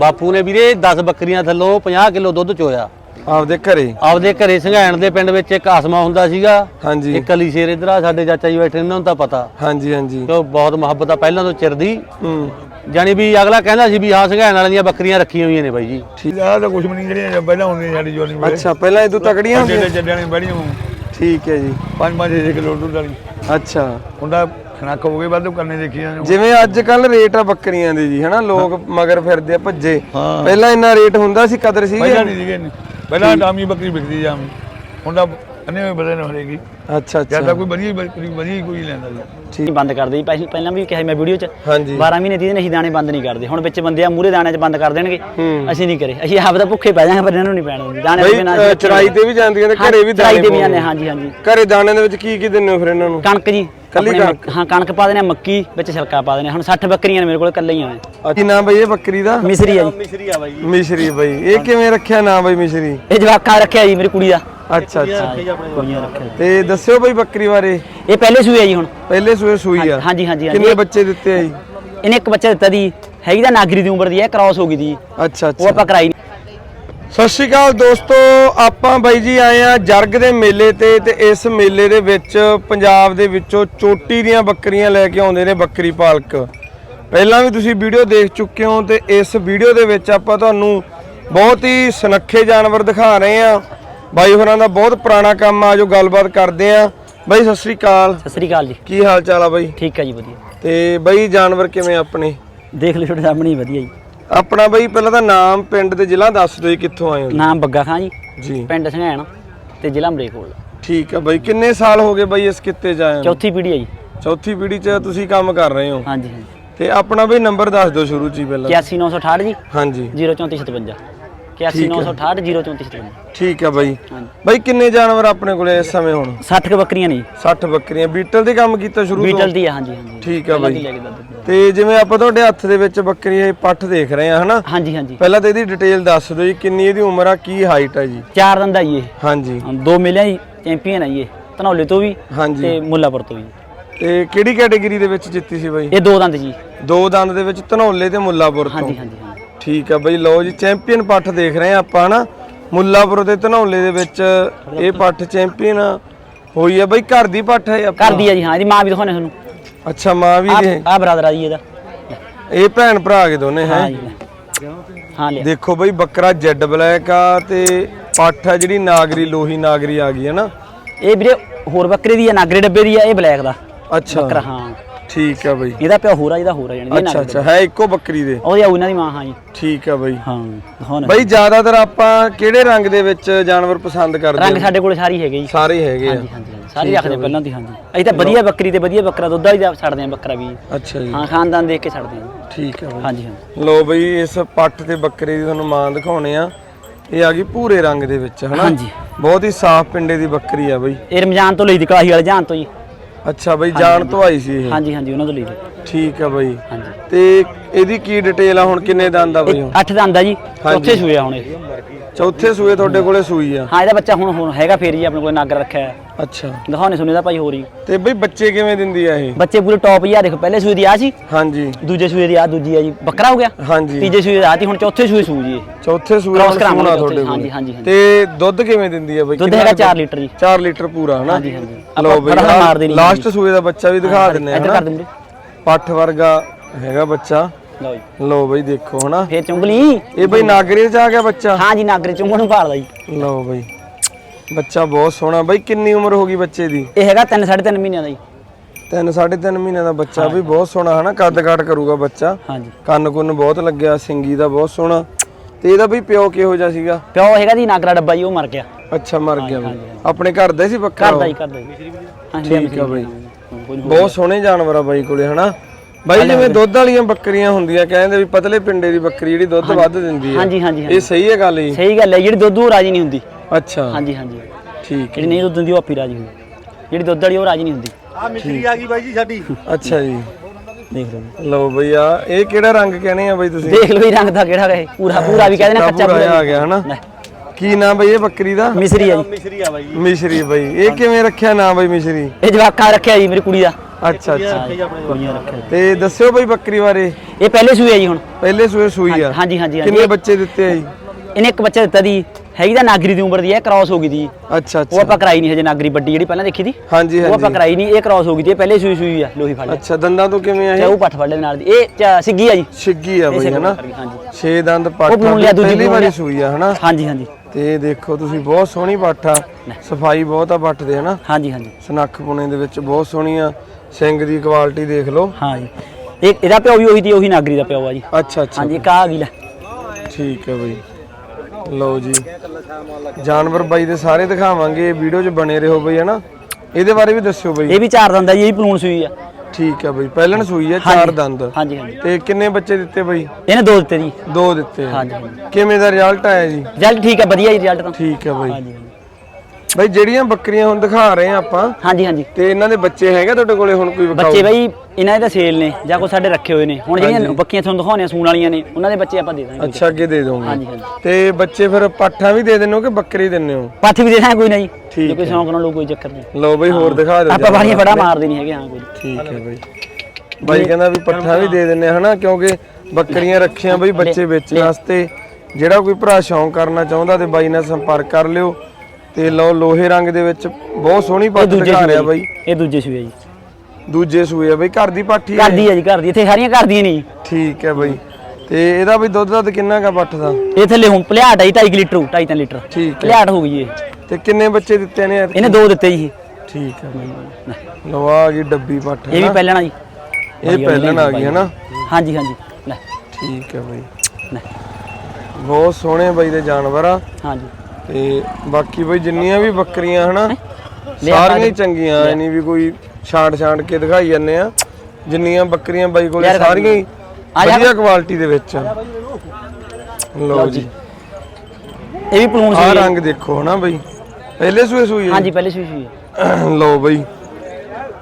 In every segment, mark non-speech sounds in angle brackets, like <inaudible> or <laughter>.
ਬਾਪੂ ਨੇ ਵੀਰੇ 10 ਬੱਕਰੀਆਂ ਥੱਲੋਂ 50 ਕਿਲੋ ਦੁੱਧ ਚੋਇਆ। ਆਪਦੇ ਘਰੇ। ਆਪਦੇ ਘਰੇ ਸੰਘੈਣ ਦੇ ਪਿੰਡ ਵਿੱਚ ਇੱਕ ਆਸਮਾ ਹੁੰਦਾ ਸੀਗਾ। ਹਾਂਜੀ। ਇੱਕ ਅਲੀ ਸ਼ੇਰ ਇਧਰ ਆ ਸਾਡੇ ਚਾਚਾ ਜੀ ਬੈਠੇ ਨੇ ਉਹਨਾਂ ਨੂੰ ਤਾਂ ਪਤਾ। ਹਾਂਜੀ ਹਾਂਜੀ। ਕਿ ਉਹ ਬਹੁਤ ਮੁਹੱਬਤ ਆ ਪਹਿਲਾਂ ਤੋਂ ਚਿਰਦੀ ਹੂੰ। ਜਾਣੀ ਵੀ ਅਗਲਾ ਕਹਿੰਦਾ ਸੀ ਵੀ ਹਾਂ ਸੰਘੈਣ ਵਾਲਿਆਂ ਦੀਆਂ ਬੱਕਰੀਆਂ ਰੱਖੀਆਂ ਹੋਈਆਂ ਨੇ ਬਾਈ ਜੀ। ਯਾਰ ਤਾਂ ਕੁਛ ਵੀ ਨਹੀਂ ਜਿਹੜੀਆਂ ਪਹਿਲਾਂ ਹੁੰਦੀਆਂ ਸਾਡੀ ਜੋਨੀ ਵੇਲੇ ਅੱਛਾ ਪਹਿਲਾਂ ਇਹ ਤੋਂ ਤਕੜੀਆਂ ਹੁੰਦੀਆਂ? ਜਿਹੜੇ ਚੱਡਿਆਂ ਨੇ ਬੜੀਆਂ। ਠੀਕ ਹੈ ਜੀ। 5-5 6 ਕਿਲੋ ਦੁੱਧ ਵਾਲੀ। ਅੱਛਾ। ਹੁੰਦਾ ਖਣਕ ਹੋ ਗਏ ਵਾਧੂ ਕਰਨੇ ਦੇਖੀਆਂ ਨੇ। ਜਿਵੇਂ ਅੱਜ ਕੱਲ ਰੇਟ ਆ ਬੱਕਰੀਆਂ ਦੇ ਜੀ ਹਨਾ? ਲੋਕ ਮਗਰ ਫਿਰਦੇ ਆ ਭੱਜੇ। ਹਾਂ। ਪਹਿਲਾਂ ਇੰਨਾ ਰੇਟ ਹੁੰਦਾ ਸੀ ਕਦਰ ਸੀਗੀ। ਪਹਿਲਾਂ ਨਹੀਂ ਸੀਗੇ ਪਹਿਲਾਂ ਡਾਮੀ ਬੱਕਰੀ ਵਿਕਦੀ ਜਾਂ ਹੁੰਦਾ ਅੰਨੇ ਹੋਏ ਬਦਲੇ ਨਾ ਹੋਏਗੀ ਅੱਛਾ ਜਾਂ ਅੱਛਾ ਤਾਂ ਕੋਈ ਵਧੀਆ ਬੱਕਰੀ ਵਧੀਆ ਕੋਈ ਲੈਂਦਾ ਸੀ। ਠੀਕ। ਬੰਦ ਕਰਦੇ ਜੀ ਪਹਿਲਾਂ ਪਹਿਲਾਂ ਵੀ ਕਿਹਾ ਸੀ ਮੈਂ ਵੀਡੀਓ 'ਚ ਹਾਂਜੀ। 12 ਮਹੀਨੇ ਦੀ ਅਸੀਂ ਦਾਣੇ ਬੰਦ ਨਹੀਂ ਕਰਦੇ। ਹੁਣ ਵਿੱਚ ਬੰਦੇ ਆ ਮੂਰੇ ਦਾਣੇ 'ਚ ਬੰਦ ਕਰ ਦੇਣਗੇ। ਹੂੰ। ਅਸੀਂ ਨਹੀਂ ਕਰੇ। ਅਸੀਂ ਆਪ ਤਾਂ ਭੁੱਖੇ ਪੈ ਜਾਾਂਗੇ ਪਰ ਇਹਨਾਂ ਨੂੰ ਨਹੀਂ ਪੈਣ। ਦਿੰਦੇ ਦਾਣੇ ਬਈ ਬਿਨਾਂ ਚਰਾਈ ਤੇ ਵੀ ਜਾਂਦੀਆਂ ਤੇ ਘਰੇ ਵੀ ਚਰਾਈ ਤੇ ਵੀ ਪਾਉਂਦੇ ਜਾਂਦੇ ਹਾਂਜੀ ਹਾਂਜੀ। ਘਰੇ ਦਾਣੇ ਦੇ ਵਿੱਚ ਕੀ ਕੀ ਦਿੰਦੇ ਹੋ ਫਿਰ ਇਹਨਾਂ ਨੂੰ? ਕਣਕ ਜੀ। ਕੱਲੀ ਆਪਣੇ ਕਣਕ? ਹਾਂ ਕਣਕ ਪਾ ਦੇਣੇ ਮੱਕੀ ਵਿੱਚ ਛਿਲਕਾ ਪਾ ਦੇਣੇ ਹੁਣ 60 ਬੱਕਰੀਆਂ ਨੇ ਮੇਰੇ ਕੋਲ ਕੱਲੇ ਹੀ ਆ ਕੀ ਨਾਮ ਬਈ ਇਹ ਬੱਕਰੀ ਦਾ? ਮਿਸਰੀ ਆ ਜੀ। ਮਿਸਰੀ ਆ ਬਾਈ ਜੀ। ਮਿਸ਼ਰੀ ਬਈ। ਇਹ ਕਿਵੇਂ ਰੱਖਿਆ ਨਾਮ ਬਈ ਮਿਸ਼ਰੀ? ਇਹ ਜਵਾਕਾ ਰੱਖਿਆ ਜੀ ਮੇਰੀ ਕੁੜੀ ਦਾ। ਅੱਛਾ ਅੱਛਾ। ਕੁੜੀਆਂ ਰੱਖਿਆ ਤੇ ਦੱਸਿਓ ਬਈ ਬੱਕਰੀ ਬਾਰੇ। ਇਹ ਪਹਿਲੇ ਸੂਏ ਆ ਜੀ ਹੁਣ। ਪਹਿਲੇ ਸੂਏ ਸੂਈ ਆ। ਹਾਂਜੀ ਹਾਂਜੀ ਕਿੰਨੇ ਬੱਚੇ ਦਿੱਤੇ ਆ ਜੀ? ਇਹਨੇ ਇੱਕ ਬੱਚਾ ਦਿੱਤਾ ਦੀ। ਹੈਗੀ ਤਾਂ ਨਾਗਰੀ ਦੀ ਉਮਰ ਦੀ ਹੈ ਕ੍ਰਾਸ ਹੋ ਗਈ ਦੀ। ਅੱਛਾ ਉਹ ਅੱਛਾ ਆਪਾਂ ਕਰਾਈ ਨੀ। ਸਤਿ ਸ਼੍ਰੀ ਅਕਾਲ ਦੋਸਤੋ ਆਪਾਂ ਬਾਈ ਜੀ ਆਏ ਆ ਜਰਗ ਦੇ ਮੇਲੇ ਤੇ ਤੇ ਇਸ ਮੇਲੇ ਦੇ ਵਿੱਚ ਪੰਜਾਬ ਦੇ ਵਿੱਚੋਂ ਚੋਟੀ ਦੀਆਂ ਬੱਕਰੀਆਂ ਲੈ ਕੇ ਆਉਂਦੇ ਨੇ ਬੱਕਰੀ ਪਾਲਕ। ਪਹਿਲਾਂ ਵੀ ਤੁਸੀਂ ਵੀਡੀਓ ਦੇਖ ਚੁੱਕੇ ਹੋ ਤੇ ਇਸ ਵੀਡੀਓ ਦੇ ਵਿੱਚ ਆਪਾਂ ਤੁਹਾਨੂੰ ਬਹੁਤ ਹੀ ਸੁਨੱਖੇ ਜਾਨਵਰ ਦਿਖਾ ਰਹੇ ਆ ਬਾਈ ਹੋਰਾਂ ਦਾ ਬਹੁਤ ਪੁਰਾਣਾ ਕੰਮ ਆ ਜੋ ਗੱਲਬਾਤ ਕਰਦੇ ਆ ਬਾਈ ਸਤਿ ਸ਼੍ਰੀ ਅਕਾਲ। ਸਤਿ ਸ੍ਰੀ ਅਕਾਲ ਜੀ। ਕੀ ਹਾਲ ਚਾਲ ਆ ਬਾਈ? ਠੀਕ ਹੈ ਜੀ ਵਧੀਆ। ਤੇ ਬਾਈ ਜਾਨਵਰ ਕਿਵੇਂ ਆਪਣੇ? ਦੇਖ ਲਿਓ ਤੁਹਾਡੇ ਸਾਹਮਣੇ ਹੀ ਵਧੀਆ ਜੀ। ਆਪਣਾ ਬਾਈ ਪਹਿਲਾਂ ਤਾਂ ਨਾਮ ਪਿੰਡ ਤੇ ਜ਼ਿਲ੍ਹਾ ਦੱਸ ਦਿਓ ਜੀ ਕਿੱਥੋਂ ਆਏ ਹੋ ਨਾਮ ਬੱਗਾ ਖਾਂ ਜੀ। ਜੀ। ਪਿੰਡ ਸੰਘੈਣ ਤੇ ਜ਼ਿਲ੍ਹਾ ਮਲੇਰਕੋਟਲਾ ਠੀਕ ਆ ਬਾਈ ਕਿੰਨੇ ਸਾਲ ਹੋ ਗਏ ਬਾਈ ਇਸ ਕਿੱਤੇ ਚ ਆਏ ਨੂੰ? ਚੌਥੀ ਪੀੜ੍ਹੀ ਹੈ ਜੀ। ਚੌਥੀ ਪੀੜ੍ਹੀ ਚ ਤੁਸੀਂ ਕੰਮ ਕਰ ਰਹੇ ਹੋ? ਹਾਂਜੀ ਹਾਂਜੀ। ਤੇ ਆਪਣਾ ਬਈ ਨੰਬਰ ਦੱਸ ਦਿਓ ਸ਼ੁਰੂ ਚ ਹੀ ਪਹਿਲਾਂ। 81968 ਜੀ। ਹਾਂਜੀ। 03457 81968 03457 ਠੀਕ ਆ ਬਾਈ। ਬਾਈ ਕਿੰਨੇ ਜਾਨਵਰ ਆਪਣੇ ਕੋਲੇ ਇਸ ਸਮੇਂ ਹੁਣ? 60 ਕੁ ਬੱਕਰੀਆਂ ਨੇ ਜੀ। 60 ਬੱਕਰੀਆਂ। ਬੀਟਲ ਦੇ ਕੰਮ ਕੀਤਾ ਸ਼ੁਰੂ ਤੋਂ? ਬੀਟਲ ਦੀ ਆ ਹਾਂਜੀ ਹਾਂਜੀ। ਠੀਕ ਆ ਬਾਈ। ਤੇ ਜਿਵੇਂ ਆਪਾਂ ਤੁਹਾਡੇ ਹੱਥ ਦੇ ਵਿੱਚ ਬੱਕਰੀ ਇਹ ਪੱਠ ਦੇਖ ਰਹੇ ਆ ਹਨਾ? ਹਾਂਜੀ ਹਾਂਜੀ। ਪਹਿਲਾਂ ਤਾਂ ਇਹਦੀ ਡਿਟੇਲ ਦੱਸ ਦਿਓ ਜੀ ਕਿੰਨੀ ਇਹਦੀ ਉਮਰ ਆ ਕੀ ਹਾਈਟ ਹੈ ਜੀ? ਚਾਰ ਦੰਦ ਆ ਜੀ ਇਹ। ਹਾਂਜੀ। ਦੋ ਮਿਲਿਆ ਜੀ ਚੈਂਪੀਅਨ ਆ ਜੀ ਇਹ ਧਨੌਲੇ ਤੋਂ ਵੀ ਹਾਂਜੀ। ਤੇ ਮੁੱਲਾਪੁਰ ਤੋਂ ਵੀ ਤੇ ਕਿਹੜੀ ਕੈਟਾਗਰੀ ਦੇ ਵਿੱਚ ਜਿੱਤੀ ਸੀ ਬਾਈ? ਇਹ ਦੋ ਦੰਦ ਜੀ। ਦੋ ਦੰਦ ਦੇ ਵਿੱਚ ਧਨੌਲੇ ਤੇ ਮੁੱਲਾਪੁਰ ਤੋਂ। ਹਾਂਜੀ ਹਾਂਜੀ। ਠੀਕ ਆ ਬਈ ਲਓ ਜੀ ਚੈਂਪੀਅਨ ਪੱਠ ਦੇਖ ਰਹੇ ਆ ਆਪਾਂ ਨਾ। ਮੁੱਲਾਪੁਰ ਦੇ ਧਨੌਲੇ ਦੇ ਵਿੱਚ ਇਹ ਪੱਠ ਚੈਂਪੀਅਨ ਹੋਈ ਆ ਬਈ ਘਰ ਦੀ ਪੱਠ ਹੈ ਆਪਾਂ ਕਰਦੀ ਆ ਜੀ ਹਾਂ ਇਹਦੀ ਮਾਂ ਵੀ ਦਿਖਾਉਣੇ ਤੁਹਾਨੂੰ। ਅੱਛਾ ਮਾਂ ਵੀ ਇਹ ਆ ਬਰਾਦਰ ਆ ਜੀ ਇਹਦਾ। ਇਹ ਭੈਣ ਭਰਾ ਕੇ ਦੋਨੇ ਹੈ? ਹਾਂ ਜੀ। ਲੈ। ਹਾਂ ਲਿਆ। ਦੇਖੋ ਬਈ ਬੱਕਰਾ ਜੈਡ ਬਲੈਕ ਆ ਤੇ ਪੱਠ ਆ ਜਿਹੜੀ ਨਾਗਰੀ ਲੋਹੀ ਨਾਗਰੀ ਆ ਗਈ ਹੈ ਨਾ? ਇਹ ਵੀਰੇ ਹੋਰ ਬੱਕਰੇ ਦੀ ਆ ਨਾਗਰੇ ਡੱਬੇ ਦੀ ਆ ਇਹ ਬਲੈਕ ਦਾ। ਅੱਛਾ। ਬੱਕਰਾ ਹਾਂ। ਠੀਕ ਆ ਬਈ। ਇਹਦਾ ਪਿਓ ਹੋਰ ਆ ਇਹਦਾ ਹੋਰ ਆ ਜਾਣੀ ਅੱਛਾ ਅੱਛਾ ਹੈ ਇੱਕੋ ਬੱਕਰੀ ਦੇ। ਉਹਦੀ ਆਉ ਇਹਨਾਂ ਦੀ ਮਾਂ ਹਾਂ ਜੀ ਠੀਕ ਆ ਬਈ। ਹਾਂ ਦਿਖਾਉਣੇ ਬਈ ਜ਼ਿਆਦਾਤਰ ਆਪਾਂ ਕਿਹੜੇ ਰੰਗ ਦੇ ਵਿੱਚ ਜਾਨਵਰ ਪਸੰਦ ਕਰਦੇ ਰੰਗ ਹਾਂ? ਸਾਡੇ ਕੋਲ ਸਾਰੀ ਹੈਗੇ ਜੀ। ਸਾਰੇ ਹੈਗੇ ਆ। ਹਾਂਜੀ ਹਾਂਜੀ ਸਾਰੀ ਰੱਖਦੇ ਪਹਿਲਾਂ ਦੀ ਹਾਂਜੀ। ਅਸੀਂ ਤਾਂ ਵਧੀਆ ਬੱਕਰੀ ਤੇ ਵਧੀਆ ਬੱਕਰਾ ਦੁੱਧ ਵਾਲੀ ਛੱਡਦੇ ਆ ਬੱਕਰਾ ਵੀ। ਅੱਛਾ ਜੀ। ਹਾਂ ਖਾਨਦਾਨ ਦੇਖ ਕੇ ਛੱਡਦੇ ਆ ਠੀਕ ਆ ਬਈ। ਹਾਂਜੀ ਹਾਂਜੀ। ਲੋ ਬਈ ਇਸ ਪੱਠ ਤੇ ਬੱਕਰੇ ਦੀ ਤੁਹਾਨੂੰ ਮਾਂ ਦਿਖਾਉਣੇ ਆ। ਇਹ ਆ ਗਈ ਭੂਰੇ ਰੰਗ ਦੇ ਵਿੱਚ ਹਨਾ? ਹਾਂਜੀ। ਬਹੁਤ ਹੀ ਸਾਫ਼ ਪਿੰਡੇ ਦੀ ਬੱਕਰੀ ਆ ਬਈ। ਇਹ ਰਮਜ਼ਾਨ ਤੋਂ ਲਈ ਦੀ ਕਲਾਹੀ ਵਾਲੇ ਜਾਨ ਤੋਂ ਜੀ। ਅੱਛਾ ਬਈ ਜਾਨ ਤੋਂ ਆਈ ਸੀ ਇਹ? ਹਾਂਜੀ ਹਾਂਜੀ ਉਹਨਾਂ ਤੋਂ ਲਈ ਦੀ ਠੀਕ ਆ ਬਈ। ਹਾਂਜੀ। ਤੇ ਇਹਦੀ ਕੀ ਡਿਟੇਲ ਆ ਹੁਣ ਕਿੰਨੇ ਦੰਦ ਆ ਬਈ ਹੁਣ? ਅੱਠ ਦੰਦ ਆ ਜੀ ਚੌਥੇ ਸੂਏ ਆ ਹੁਣ ਇਹ। ਚੌਥੇ ਸੂਏ ਤੁਹਾਡੇ ਕੋਲੇ ਸੂਈ ਆ? ਹਾਂ ਇਹਦਾ ਬੱਚਾ ਹੁਣ ਹੁਣ ਹੈਗਾ ਫੇਰ ਜੀ ਆਪਣੇ ਕੋਲ ਨਾਗਰ ਰੱਖਿਆ ਹੈ। ਅੱਛਾ। ਦਿਖਾਉਣੇ ਸੁਣੇ ਦਾ ਭਾਈ ਹੋਰ। ਹੀ ਤੇ ਬਈ ਬੱਚੇ ਕਿਵੇਂ ਦਿੰਦੀ ਆ ਇਹ? ਬੱਚੇ ਪੂਰੇ ਟੌਪ ਹੀ ਆ ਦੇਖੋ ਪਹਿਲੇ ਸੂਏ ਦੀ ਆ ਸੀ। ਹਾਂਜੀ। ਦੂਜੇ ਸੂਏ ਦੀ ਆ ਦੂਜੀ ਆ ਜੀ। ਬੱਕਰਾ ਹੋ ਗਿਆ। ਹਾਂਜੀ। ਤੀਜੇ ਸੂਏ ਦਾ ਆ ਤੀ ਹੁਣ ਚੌਥੇ ਸੂਏ ਸੂ ਜੀ ਇਹ। ਚੌਥੇ ਸੂਏ Cross ਹੁਣ ਕਰਾਵਾਂਗੇ ਸੂਣਾ ਚੌਥੇ, ਤੁਹਾਡੇ ਕੋਲ। ਹਾਂਜੀ, ਹਾਂਜੀ। ਤੇ ਦੁੱਧ ਕਿਵੇਂ ਦਿੰਦੀ ਆ ਬਈ? ਦੁੱਧ ਕਿੰਨਾ ਹੈਗਾ ਕੁ 4 ਲੀਟਰ ਜੀ। 4 ਲੀਟਰ ਪੂਰਾ ਹਨਾ? ਹਾਂਜੀ, ਹਾਂਜੀ। ਲਓ ਆਪਾਂ ਬਈ ਫਟਾਫਟ ਮਾਰ ਦੇਣੀ ਲਾਸਟ ਸੂਏ ਦਾ ਬੱਚਾ ਵੀ ਦਿਖਾ ਦਿੰਨੇ ਆ ਇੱਧਰ ਹਨਾ? ਕਰ ਦਿੰਦੇ। ਪੱਠ ਵਰਗਾ ਹੈਗਾ ਬੱਚਾ। ਲਓ ਜੀ। ਲਓ ਬਈ ਦੇਖੋ ਹਨਾ। ਫੇਰ ਚੁੰਗਲੀ? ਇਹ ਬਈ ਨਾਗਰੇ ਚ ਆ ਗਿਆ ਬੱਚਾ। ਹਾਂ ਜੀ ਨਾਗਰੇ ਚੁੰਗਣ ਨੂੰ ਭਾਲਦਾ ਜੀ ਲਓ ਬਈ। ਬੱਚਾ ਬਹੁਤ ਸੋਹਣਾ। ਬਈ ਕਿੰਨੀ ਉਮਰ ਹੋ ਗਈ ਬੱਚੇ ਦੀ? ਇਹ ਹੈਗਾ 3 3.5 ਮਹੀਨਿਆਂ ਦਾ ਜੀ। 3 3.5 ਮਹੀਨੇ ਦਾ ਬੱਚਾ। ਵੀ ਬਹੁਤ ਸੋਹਣਾ ਹਨਾ ਕੱਦ ਕਾਟ ਕਰੂਗਾ ਬੱਚਾ। ਹਾਂਜੀ ਕੰਨ ਕੁੰਨ ਬਹੁਤ ਲੱਗਿਆ ਸਿੰਗੀ ਦਾ ਬਹੁਤ ਸੋਹਣਾ। ਤੇ ਇਹਦਾ ਬਈ ਪਿਓ ਕਿਹੋ ਜਿਹਾ ਸੀਗਾ? ਪਿਓ ਹੈਗਾ ਜੀ ਨਾਗਰਾ ਡੱਬਾ ਜੀ ਉਹ ਮਰ ਗਿਆ। ਅੱਛਾ ਮਰ ਗਿਆ ਬਈ। ਆਪਣੇ ਘਰ ਦਾ ਹੀ ਸੀ ਬੱਕਰਾ ਕਰਦਾ? ਜੀ ਕਰਦਾ ਜੀ ਹਾਂਜੀ ਠੀਕ ਆ ਬਈ। ਬਹੁਤ ਸੋਹਣੇ ਜਾਨਵਰ ਆ ਬਾਈ ਕੋਲੇ ਹਨਾ? ਬਾਈ ਜਿਵੇਂ ਦੁੱਧ ਵਾਲੀਆਂ ਬੱਕਰੀਆਂ ਹੁੰਦੀਆਂ ਕਹਿੰਦੇ ਵੀ ਪਤਲੇ ਪਿੰਡੇ ਦੀ ਬੱਕਰੀ ਜਿਹੜੀ ਦੁੱਧ ਵੱਧ ਦਿੰਦੀ ਹੈ ਹਾਂਜੀ ਹਾਂਜੀ ਇਹ ਸਹੀ ਹੈ ਗੱਲ ਜੀ? ਸਹੀ ਗੱਲ ਹੈ ਜਿਹੜੀ ਦੁੱਧ ਉਹ ਰਾਜੀ ਨਹੀਂ ਹੁੰਦੀ। ਅੱਛਾ। ਹਾਂਜੀ ਹਾਂਜੀ। ਠੀਕ ਜਿਹੜੀ ਨਹੀਂ ਦੁੱਧ ਦਿੰਦੀ ਉਹ ਆਪੀ ਰਾਜੀ ਹੁੰਦੀ। ਜਿਹੜੀ ਦੁੱਧ ਵਾਲੀ ਉਹ ਰਾਜੀ ਨਹੀਂ ਹੁੰਦੀ। ਆ ਮਿਸਰੀ ਆ ਗਈ ਬਾਈ ਜੀ ਸਾਡੀ। ਅੱਛਾ ਜੀ। ਦੇਖ ਲਓ। ਲਓ ਬਈ ਆ ਇਹ ਕਿਹੜਾ ਰੰਗ ਕਹਿੰਦੇ ਆ ਬਾਈ ਤੁਸੀਂ? ਦੇਖ ਲਓ ਜੀ ਰੰਗ ਦਾ ਕਿਹੜਾ ਹੈ ਪੂਰਾ ਪੂਰਾ ਵੀ ਕਹਿੰਦੇ ਨੇ ਕੱਚਾ ਪੂਰਾ ਆ ਗਿਆ ਹਨਾ? ਕੀ ਨਾਮ ਬਈ ਇਹ ਬੱਕਰੀ ਦਾ? ਮਿਸਰੀ ਆ ਜੀ। ਮਿਸਰੀ ਆ ਬਾਈ ਜੀ। ਮਿਸ਼ਰੀ ਬਈ। ਇਹ ਕਿਵੇਂ ਰੱਖਿਆ ਨਾਮ ਬਈ ਮਿਸ਼ਰੀ? ਇਹ ਜਵਾਕਾ ਰੱਖਿਆ ਜੀ ਮੇਰੀ ਕੁੜੀ ਦਾ। ਅੱਛਾ ਅੱਛਾ। ਤੇ ਦੱਸਿਓ ਬਈ ਬੱਕਰੀ ਬਾਰੇ। ਇਹ ਪਹਿਲੇ ਸੂਏ ਆ ਜੀ ਹੁਣ। ਪਹਿਲੇ ਸੂਏ ਸੂਈ ਆ। ਹਾਂਜੀ ਹਾਂਜੀ ਕਿੰਨੇ ਹਾਂਜੀ ਬੱਚੇ ਦਿੱਤੇ ਆ ਜੀ? ਇਹਨੇ ਇੱਕ ਬੱਚਾ ਦਿੱਤਾ ਦੀ। ਹੈਗੀ ਤਾਂ ਨਾਗਰੀ ਦੀ ਉਮਰ ਦੀ ਹੈ ਕ੍ਰਾਸ ਹੋ ਗਈ ਦੀ। ਅੱਛਾ ਉਹ ਅੱਛਾ ਆਪਾਂ ਕਰਾਈ ਨਹੀਂ ਹਜੇ ਨਾਗਰੀ ਵੱਡੀ ਜਿਹੜੀ ਪਹਿਲਾਂ ਦੇਖੀ ਦੀ। ਹਾਂਜੀ ਉਹ ਆਪਾਂ ਹਾਂਜੀ। ਕਰਾਈ ਨਹੀਂ ਇਹ ਕ੍ਰਾਸ ਹੋ ਗਈ ਦੀ ਇਹ ਪਹਿਲੇ ਸੂਈ ਸੂਈ ਆ ਲੋਹੀ ਫੜ ਅੱਛਾ ਦੰਦਾਂ ਤੋਂ ਕਿਵੇਂ ਆ ਤੇ ਇਹ ਉਹ ਪੱਠ ਫੜ ਲੈ ਨਾਲ ਦੀ। ਇਹ ਸਿੱਗੀ ਆ ਜੀ। ਛਿੱਗੀ ਆ ਬਈ ਸਿੱਗੀ ਹਨਾ? ਹਾਂਜੀ। ਛੇ ਦੰਦ ਪੱਠ ਉਹ ਪਹਿਲੀ ਵਾਰੀ। ਸੂਈ ਆ ਹਨਾ? ਹਾਂਜੀ ਹਾਂਜੀ। ਤੇ ਦੇਖੋ ਤੁਸੀਂ ਬਹੁਤ ਸੋਹਣੀ ਪੱਠ ਆ। ਸਫ਼ਾਈ ਬਹੁਤ ਆ ਪੱਠ ਦੇ ਹਨਾ? ਹਾਂਜੀ ਹਾਂਜੀ। ਸਨੱਖ ਪੁਣੇ ਦੇ ਵਿੱਚ ਬਹੁਤ ਸੋਹਣੀ ਆ। ਸਿੰਘ ਦੀ ਕੁਆਲਿਟੀ ਦੇਖ ਲਓ। ਹਾਂ ਜੀ। ਇਹ ਇਹਦਾ ਪਿਓ ਵੀ ਉਹੀ ਦੀ ਉਹੀ ਨਾਗਰੀ ਦਾ ਪਿਓ ਆ ਜੀ। ਅੱਛਾ ਅੱਛਾ। ਹਾਂਜੀ ਇੱਕ ਆ ਗਈ ਲੈ। ਠੀਕ ਹੈ ਬਈ। ਲਓ ਜੀ। ਜਾਨਵਰ ਬਾਈ ਦੇ ਸਾਰੇ ਦਿਖਾਵਾਂਗੇ ਵੀਡੀਓ 'ਚ ਬਣੇ ਰਹੋ ਬਈ ਹਨਾ। ਇਹਦੇ ਬਾਰੇ ਵੀ ਦੱਸਿਓ ਬਈ। ਇਹ ਵੀ ਚਾਰ ਦੰਦਾ ਜੀ ਇਹ ਵੀ ਪਲੂਣ ਸੂਈ ਆ। ਠੀਕ ਹੈ ਬਈ। ਪਹਿਲਣ ਸੂਈ ਹੈ ਚਾਰ ਦੰਦ। ਹਾਂਜੀ ਹਾਂਜੀ। ਤੇ ਕਿੰਨੇ ਬੱਚੇ ਦਿੱਤੇ ਬਈ? ਇਹਨੇ ਦੋ ਦਿੱਤੇ ਜੀ। ਦੋ ਦਿੱਤੇ ਆ। ਹਾਂਜੀ ਹਾਂਜੀ। ਕਿਵੇਂ ਦਾ ਰਿਜ਼ਲਟ ਆਇਆ ਜੀ? ਰਿਜ਼ਲਟ ਠੀਕ ਹੈ ਵਧੀਆ ਜੀ ਰਿਜ਼ਲਟ ਤਾਂ। ਠੀਕ ਹੈ ਬਈ। ਹਾਂਜੀ। ਬਈ ਜਿਹੜੀਆਂ ਬੱਕਰੀਆਂ ਹੁਣ ਦਿਖਾ ਰਹੇ ਆ ਆਪਾਂ ਹਾਂਜੀ ਹਾਂਜੀ। ਤੇ ਇਹਨਾਂ ਦੇ ਬੱਚੇ ਹੈਗੇ ਤੁਹਾਡੇ ਕੋਲੇ ਹੁਣ ਕੋਈ ਬੱਚੇ ਬਈ ਇਹਨਾਂ ਦੇ ਤਾਂ ਸੇਲ ਨੇ ਜਾਂ ਕੋਈ ਸਾਡੇ ਰੱਖੇ ਹੋਏ ਨੇ। ਹੁਣ ਜਿਹੜੀਆਂ ਬੱਕੀਆਂ ਤੁਹਾਨੂੰ ਦਿਖਾਉਣੀਆਂ ਸੂਣ ਵਾਲੀਆਂ ਨੇ ਉਹਨਾਂ ਦੇ ਬੱਚੇ ਆਪਾਂ ਦੇ ਦਾਂਗੇ। ਅੱਛਾ ਅੱਗੇ ਦੇ ਦੋਗੇ। ਹਾਂਜੀ ਹਾਂਜੀ। ਤੇ ਬੱਚੇ ਫਿਰ ਪਾਠਾਂ ਵੀ ਦੇ ਦਿੰਦੇ ਹੋ ਕਿ ਬੱਕਰੀ ਦਿੰਦੇ ਹੋ? ਪਾਥੀ ਵੀ ਦੇ ਦਾਂਗੇ ਕੋਈ ਨਹੀਂ। ਠੀਕ ਜੇ ਕੋਈ ਸ਼ੌਂਕ ਨਾਲ ਕੋਈ ਚੱਕਰ ਨਹੀਂ। ਲਓ ਬਈ ਹੋਰ ਦਿਖਾ ਦਿਓ ਆਪਾਂ ਬਾਣੀਆਂ ਫੜਾ ਮਾਰਦੇ ਨਹੀਂ ਹੈਗੇ ਹਾਂ ਕੋਈ। ਠੀਕ ਹੈ ਬਈ। ਬਾਈ ਕਹਿੰਦਾ ਵੀ ਪੱਠਾ ਵੀ ਦੇ ਦਿੰਨੇ ਹਨਾ ਕਿਉਂਕਿ ਬੱਕਰੀਆਂ ਰੱਖੀਆਂ ਬਈ ਬੱਚੇ ਵੇਚਣ ਵਾਸਤੇ। ਜਿਹੜਾ ਕੋਈ ਭਰਾ ਸ਼ੌਂਕ ਕਰਨਾ ਚਾਹੁੰਦਾ ਤੇ ਬਾਈ ਨਾਲ ਸੰਪਰਕ ਕਰ ਲਿਓ। ਤੇ ਲਓ ਲੋਹੇ ਰੰਗ ਦੇ ਵਿੱਚ ਬਹੁਤ ਸੋਹਣੀ ਪੱਠ ਦਿਖਾ ਰਿਹਾ ਬਾਈ। ਇਹ ਦੂਜੇ ਸੂਏ ਜੀ। ਦੂਜੇ ਸੂਏ ਆ ਬਈ ਘਰ ਦੀ ਪਾਠੀ ਹੈ ਕਰਦੀ ਆ ਜੀ ਕਰਦੀ ਇੱਥੇ ਸਾਰੀਆਂ ਕਰਦੀਆਂ ਨਹੀਂ ਠੀਕ ਹੈ ਬਈ। ਤੇ ਇਹਦਾ ਵੀ ਦੁੱਧ ਦਾ ਕਿੰਨਾ ਕਾ ਪੱਠ ਦਾ? ਇਹ ਥੱਲੇ ਹੁਣ ਭਲਿਆਟ ਆਈ 2.5 ਲੀਟਰ 2.5 ਲੀਟਰ। ਠੀਕ ਹੈ। ਭਲਿਆਟ ਹੋ ਗਈ ਇਹ। ਤੇ ਕਿੰਨੇ ਬੱਚੇ ਦਿੱਤੇ ਨੇ? ਇਹਨੇ ਦੋ ਦਿੱਤੇ ਜੀ। ਠੀਕ ਹੈ ਬਈ। ਲਓ ਆ ਗਈ ਡੱਬੀ ਪੱਠ ਇਹ ਵੀ ਪਹਿਲਣਾ ਜੀ। ਇਹ ਪਹਿਲਣ ਆ ਗਈ ਹੈ ਨਾ ਹਾਂਜੀ ਹਾਂਜੀ। ਲੈ। ਠੀਕ ਹੈ ਬਈ। ਲੈ। ਬਹੁਤ ਸੋਹਣੇ ਬਾਈ ਦੇ ਜਾਨਵਰ ਆ। ਹਾਂਜੀ। ਤੇ ਬਾਕੀ ਬਈ ਜਿੰਨੀਆਂ ਵੀ ਬੱਕਰੀਆਂ ਹਨਾ ਸਾਰੀਆਂ ਹੀ ਚੰਗੀਆਂ ਐ ਨਹੀਂ ਵੀ ਕੋਈ ਛਾਂਟ ਛਾਂਟ ਕੇ ਦਿਖਾਈ ਜਾਂਦੇ ਆ। ਜਿੰਨੀਆਂ ਬੱਕਰੀਆਂ ਬਾਈ ਕੋਲੇ ਸਾਰੀਆਂ ਹੀ ਆ। ਵਧੀਆ ਕੁਆਲਿਟੀ ਦੇ ਵਿੱਚ ਆ। ਲਓ ਜੀ। ਇਹ ਵੀ ਪਲੂਣ ਸੀ ਰੰਗ ਦੇਖੋ ਹਨਾ ਬਈ। ਪਹਿਲੇ ਸੂਏ ਸੂਈ ਹੈ ਹਾਂਜੀ ਪਹਿਲੇ ਸੂਈ ਸੂਈ ਹੈ। ਲਓ ਬਈ।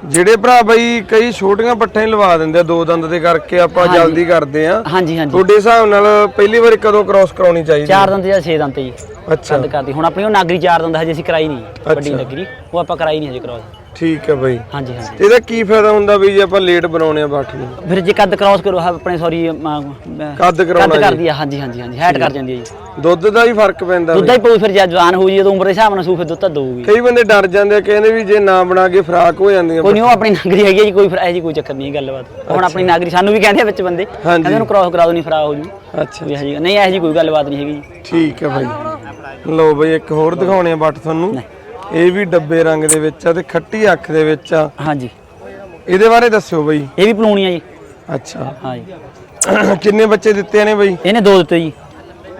ਜਿਹੜੇ ਭਰਾ ਬਈ ਕਈ ਛੋਟੀਆਂ ਪੱਠਾਂ ਹੀ ਲਵਾ ਦਿੰਦੇ ਆ ਦੋ ਦੰਦ ਦੇ ਕਰਕੇ ਆਪਾਂ ਜਲਦੀ ਕਰਦੇ ਆ। ਹਾਂਜੀ ਹਾਂਜੀ। ਤੁਹਾਡੇ ਹਿਸਾਬ ਨਾਲ ਪਹਿਲੀ ਵਾਰੀ ਕਦੋਂ ਕ੍ਰਾਸ ਕਰਾਉਣੀ ਚਾਹੀਦੀ ਚਾਰ ਦੰਦ ਜਾਂ ਛੇ ਦੰਦ ਤੇ ਜੀ। ਅੱਛਾ। ਦੰਦ ਕਰਦੀ। ਹੁਣ ਆਪਣੀ ਉਹ ਨਾਗਰੀ ਚਾਰ ਦੰਦ ਹਜੇ ਅਸੀਂ ਕਰਾਈ ਨਹੀਂ। ਵੱਡੀ ਨਗਰੀ। ਉਹ ਆਪਾਂ ਕਰਾਈ ਨਹੀਂ ਹਜੇ ਕਰਾਸ ਠੀਕ ਹੈ ਬਈ। ਹਾਂਜੀ ਹਾਂਜੀ। ਇਹਦਾ ਕੀ ਫਾਇਦਾ ਹੁੰਦਾ ਵੀ ਜੇ ਆਪਾਂ ਲੇਟ ਬਣਾਉਣੇ ਆ ਪੱਠ ਨੂੰ? ਫਿਰ ਜੇ ਕੱਦ ਕ੍ਰਾਸ ਕਰੋ ਆਹ ਆਪਣੇ ਸੌਰੀ ਕੱਦ ਕਰਾਉਣਾ ਕੱਦ ਜੀ। ਕਰਦੀ ਆ ਹਾਂਜੀ ਹਾਂਜੀ ਹਾਂਜੀ ਹੈਡ ਕਰ ਜਾਂਦੀ ਹੈ ਜੀ। ਦੁੱਧ ਦਾ ਵੀ ਫ਼ਰਕ ਪੈਂਦਾ ਦੁੱਧ ਹੀ ਪਊ ਫਿਰ ਜਦ ਜਵਾਨ ਹੋਊ ਜੀ ਜਦੋਂ ਉਮਰ ਦੇ ਹਿਸਾਬ ਨਾਲ ਸੂ ਫਿਰ ਦੁੱਧ ਤਾਂ ਦਊਗੀ। ਕਈ ਬੰਦੇ ਡਰ ਜਾਂਦੇ ਆ ਕਹਿੰਦੇ ਵੀ ਜੇ ਨਾ ਬਣਾ ਕੇ ਫਰਾਕ ਹੋ ਜਾਂਦੀਆਂ ਕੋਈ ਨਹੀਂ ਉਹ ਆਪਣੀ ਨਾਗਰੀ ਹੈਗੀ ਹੈ ਜੀ ਕੋਈ ਫਿਰ ਇਹ ਜੀ ਕੋਈ ਚੱਕਰ ਨਹੀਂ ਗੱਲਬਾਤ। ਹੁਣ ਆਪਣੀ ਨਾਗਰੀ ਸਾਨੂੰ ਵੀ ਕਹਿੰਦੇ ਆ ਵਿੱਚ ਬੰਦੇ ਹਾਂਜੀ। ਕਹਿੰਦੇ ਉਹਨੂੰ ਕ੍ਰਾਸ ਕਰਾ ਦੋ ਨਹੀਂ ਫਰਾ ਹੋ ਜੂ। ਅੱਛਾ ਹਜੀ ਨਹੀਂ ਇਹ ਜੀ ਕੋਈ ਗੱਲਬਾਤ ਨਹੀਂ ਹੈਗੀ। ਜੀ ਠੀਕ ਹੈ ਭਾਈ ਲਓ ਬਈ ਇੱਕ ਹੋਰ ਦਿਖਾਉਣੇ ਆ ਬੱਟ ਤੁਹਾਨੂੰ। ਇਹ ਵੀ ਡੱਬੇ ਰੰਗ ਦੇ ਵਿੱਚ ਆ ਤੇ ਖੱਟੀ ਅੱਖ ਦੇ ਵਿੱਚ ਆ। ਹਾਂਜੀ। ਇਹਦੇ ਬਾਰੇ ਦੱਸਿਓ ਬਈ। ਇਹ ਵੀ ਪਲੂਣੀ ਆ ਜੀ। ਅੱਛਾ। ਹਾਂ ਜੀ। ਕਿੰਨੇ ਬੱਚੇ ਦਿੱਤੇ ਨੇ ਬਈ? ਇਹਨੇ ਦੋ ਦਿੱਤੇ ਜੀ।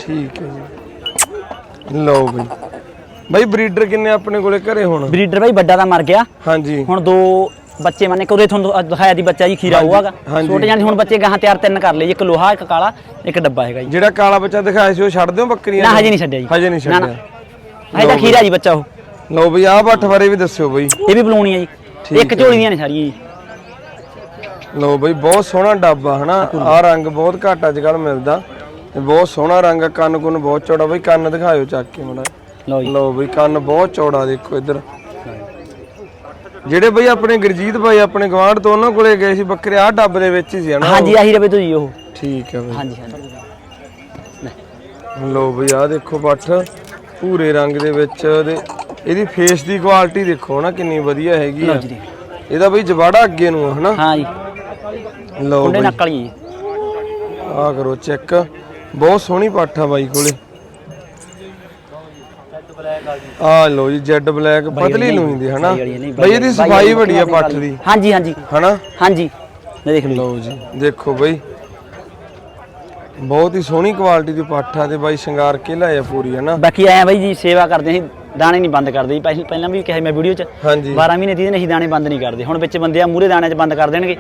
ਠੀਕ ਹੈ ਜੀ। ਲਓ ਬਈ। ਬਈ ਬਰੀਡਰ ਕਿੰਨੇ ਆਪਣੇ ਕੋਲੇ ਘਰੇ ਹੁਣ? ਬਰੀਡਰ ਭਾਈ ਵੱਡਾ ਤਾਂ ਮਰ ਗਿਆ। ਹਾਂਜੀ। ਹੁਣ ਦੋ ਬੱਚੇ ਮੰਨੇ ਕੋਦੇ ਤੁਹਾਨੂੰ ਦਿਖਾਇਆ ਦੀ ਬੱਚਾ ਜੀ ਖੀਰਾ ਹੋਆਗਾ। ਛੋਟੇ ਜਾਨੀ ਹੁਣ ਬੱਚੇ ਗਾਹਾਂ ਤਿਆਰ ਤਿੰਨ ਕਰ ਲਏ ਇੱਕ ਲੋਹਾ ਇੱਕ ਕਾਲਾ ਇੱਕ ਡੱਬਾ ਹੈਗਾ ਜੀ। ਜਿਹੜਾ ਕਾਲਾ ਬੱਚਾ ਦਿਖਾਇਆ ਸੀ ਉਹ ਛੱਡ ਦਿਓ ਬੱਕਰੀਆਂ ਨਾ? ਹਜੇ ਨਹੀਂ ਛੱਡਿਆ ਜੀ। ਹਜੇ ਨਹੀਂ। ਛੱਡਿਆ। ਹਜੇ ਤਾਂ ਖੀਰਾ ਜੀ ਬੱਚਾ ਉਹ। ਲਓ ਬਈ ਆਹ ਬੱਠ ਬਾਰੇ ਵੀ ਦੱਸਿਓ ਬਈ। ਇਹ ਵੀ ਬਲੂਣੀ ਆ ਜੀ। ਇੱਕ ਝੋਲੀ ਦੀਆਂ ਨੇ ਸਾਰੀਆਂ ਜੀ। ਲਓ ਬਈ ਬਹੁਤ ਸੋਹਣਾ ਡੱਬਾ ਹਨਾ? ਆਹ ਰੰਗ ਬਹੁਤ ਘੱਟ ਅੱਜ ਕੱਲ ਮਿਲਦਾ। ਤੇ ਬਹੁਤ ਸੋਹਣਾ ਰੰਗ ਆ ਕੰਨ ਕੁੰਨ ਬਹੁਤ ਚੌੜਾ। ਬਈ ਕੰਨ ਦਿਖਾਇਓ ਚੱਕ ਕੇ ਮੜਾ ਲਓ ਜੀ। ਲਓ ਬਈ ਕੰਨ ਬਹੁਤ ਚੌੜਾ ਦੇਖੋ ਇੱਧਰ। ਜਿਹੜੇ ਬਈ ਆਪਣੇ ਗੁਰਜੀਤ ਭਾਈ ਆਪਣੇ ਗਵਾਂਢ ਤੋਂ ਉਹਨਾਂ ਕੋਲੇ ਗਏ ਸੀ ਬੱਕਰੇ ਆਹ ਡੱਬ ਦੇ ਵਿੱਚ ਹੀ ਸੀ ਹਨਾ? ਹਾਂਜੀ ਆਹੀ ਰਵੇ ਤੁਸੀਂ ਉਹ। ਠੀਕ ਹੈ ਬਈ। ਹਾਂਜੀ ਹਾਂਜੀ। ਲਓ ਬਈ ਆਹ ਦੇਖੋ ਪੱਠ ਭੂਰੇ ਰੰਗ ਦੇ ਵਿੱਚ ਤੇ ਇਹਦੀ ਫੇਸ ਦੀ ਕੁਆਲਿਟੀ ਦੇਖੋ ਨਾ ਕਿੰਨੀ ਵਧੀਆ ਹੈਗੀ ਆ। ਜੀ ਦੇਖ। ਇਹਦਾ ਬਈ ਜਵਾੜਾ ਅੱਗੇ ਨੂੰ ਆ ਹਨਾ? ਹਾਂ ਜੀ। ਲਓ ਬਈ। ਨੱਕਲ ਜੀ ਆ ਕਰੋ ਚੈੱਕ ਬਹੁਤ ਸੋਹਣੀ ਪੱਠ ਆ ਬਾਈ ਕੋਲੇ। ਆ ਲੋ ਜੀ ਜੈਡ ਬਲੈਕ ਪਤਲੀ ਲੋਈ ਦੀ ਹਨਾ? ਬਾਈ ਇਹਦੀ ਸਫ਼ਾਈ ਬੜੀ ਆ ਪੱਠ ਦੀ। ਹਾਂਜੀ ਹਾਂਜੀ। ਹਨਾ? ਹਾਂਜੀ। ਲੈ ਦੇਖ ਲਓ ਲਓ ਜੀ। ਦੇਖੋ ਬਈ। ਬਹੁਤ ਹੀ ਸੋਹਣੀ ਕੁਆਲਿਟੀ ਦੀ ਪੱਠ ਆ ਤੇ ਬਾਈ ਸ਼ਿੰਗਾਰ ਕੇ ਲਾਇਆ ਪੂਰੀ ਹਨਾ? ਬਾਕੀ ਆਇਆ ਬਾਈ ਜੀ ਸੇਵਾ ਕਰਦੇ ਸੀ। ਦਾਣੇ ਨਹੀਂ ਬੰਦ ਕਰਦੇ ਪਹਿਲਾਂ ਪਹਿਲਾਂ ਵੀ ਕਿਹਾ ਮੈਂ ਵੀਡੀਓ 'ਚ ਹਾਂਜੀ। 12 ਮਹੀਨੇ ਦੀ ਅਸੀਂ ਦਾਣੇ ਬੰਦ ਨਹੀਂ ਕਰਦੇ। ਹੁਣ ਵਿੱਚ ਬੰਦੇ ਆ ਮੂਰੇ ਦਾਣਿਆਂ 'ਚ ਬੰਦ ਕਰ ਦੇਣਗੇ।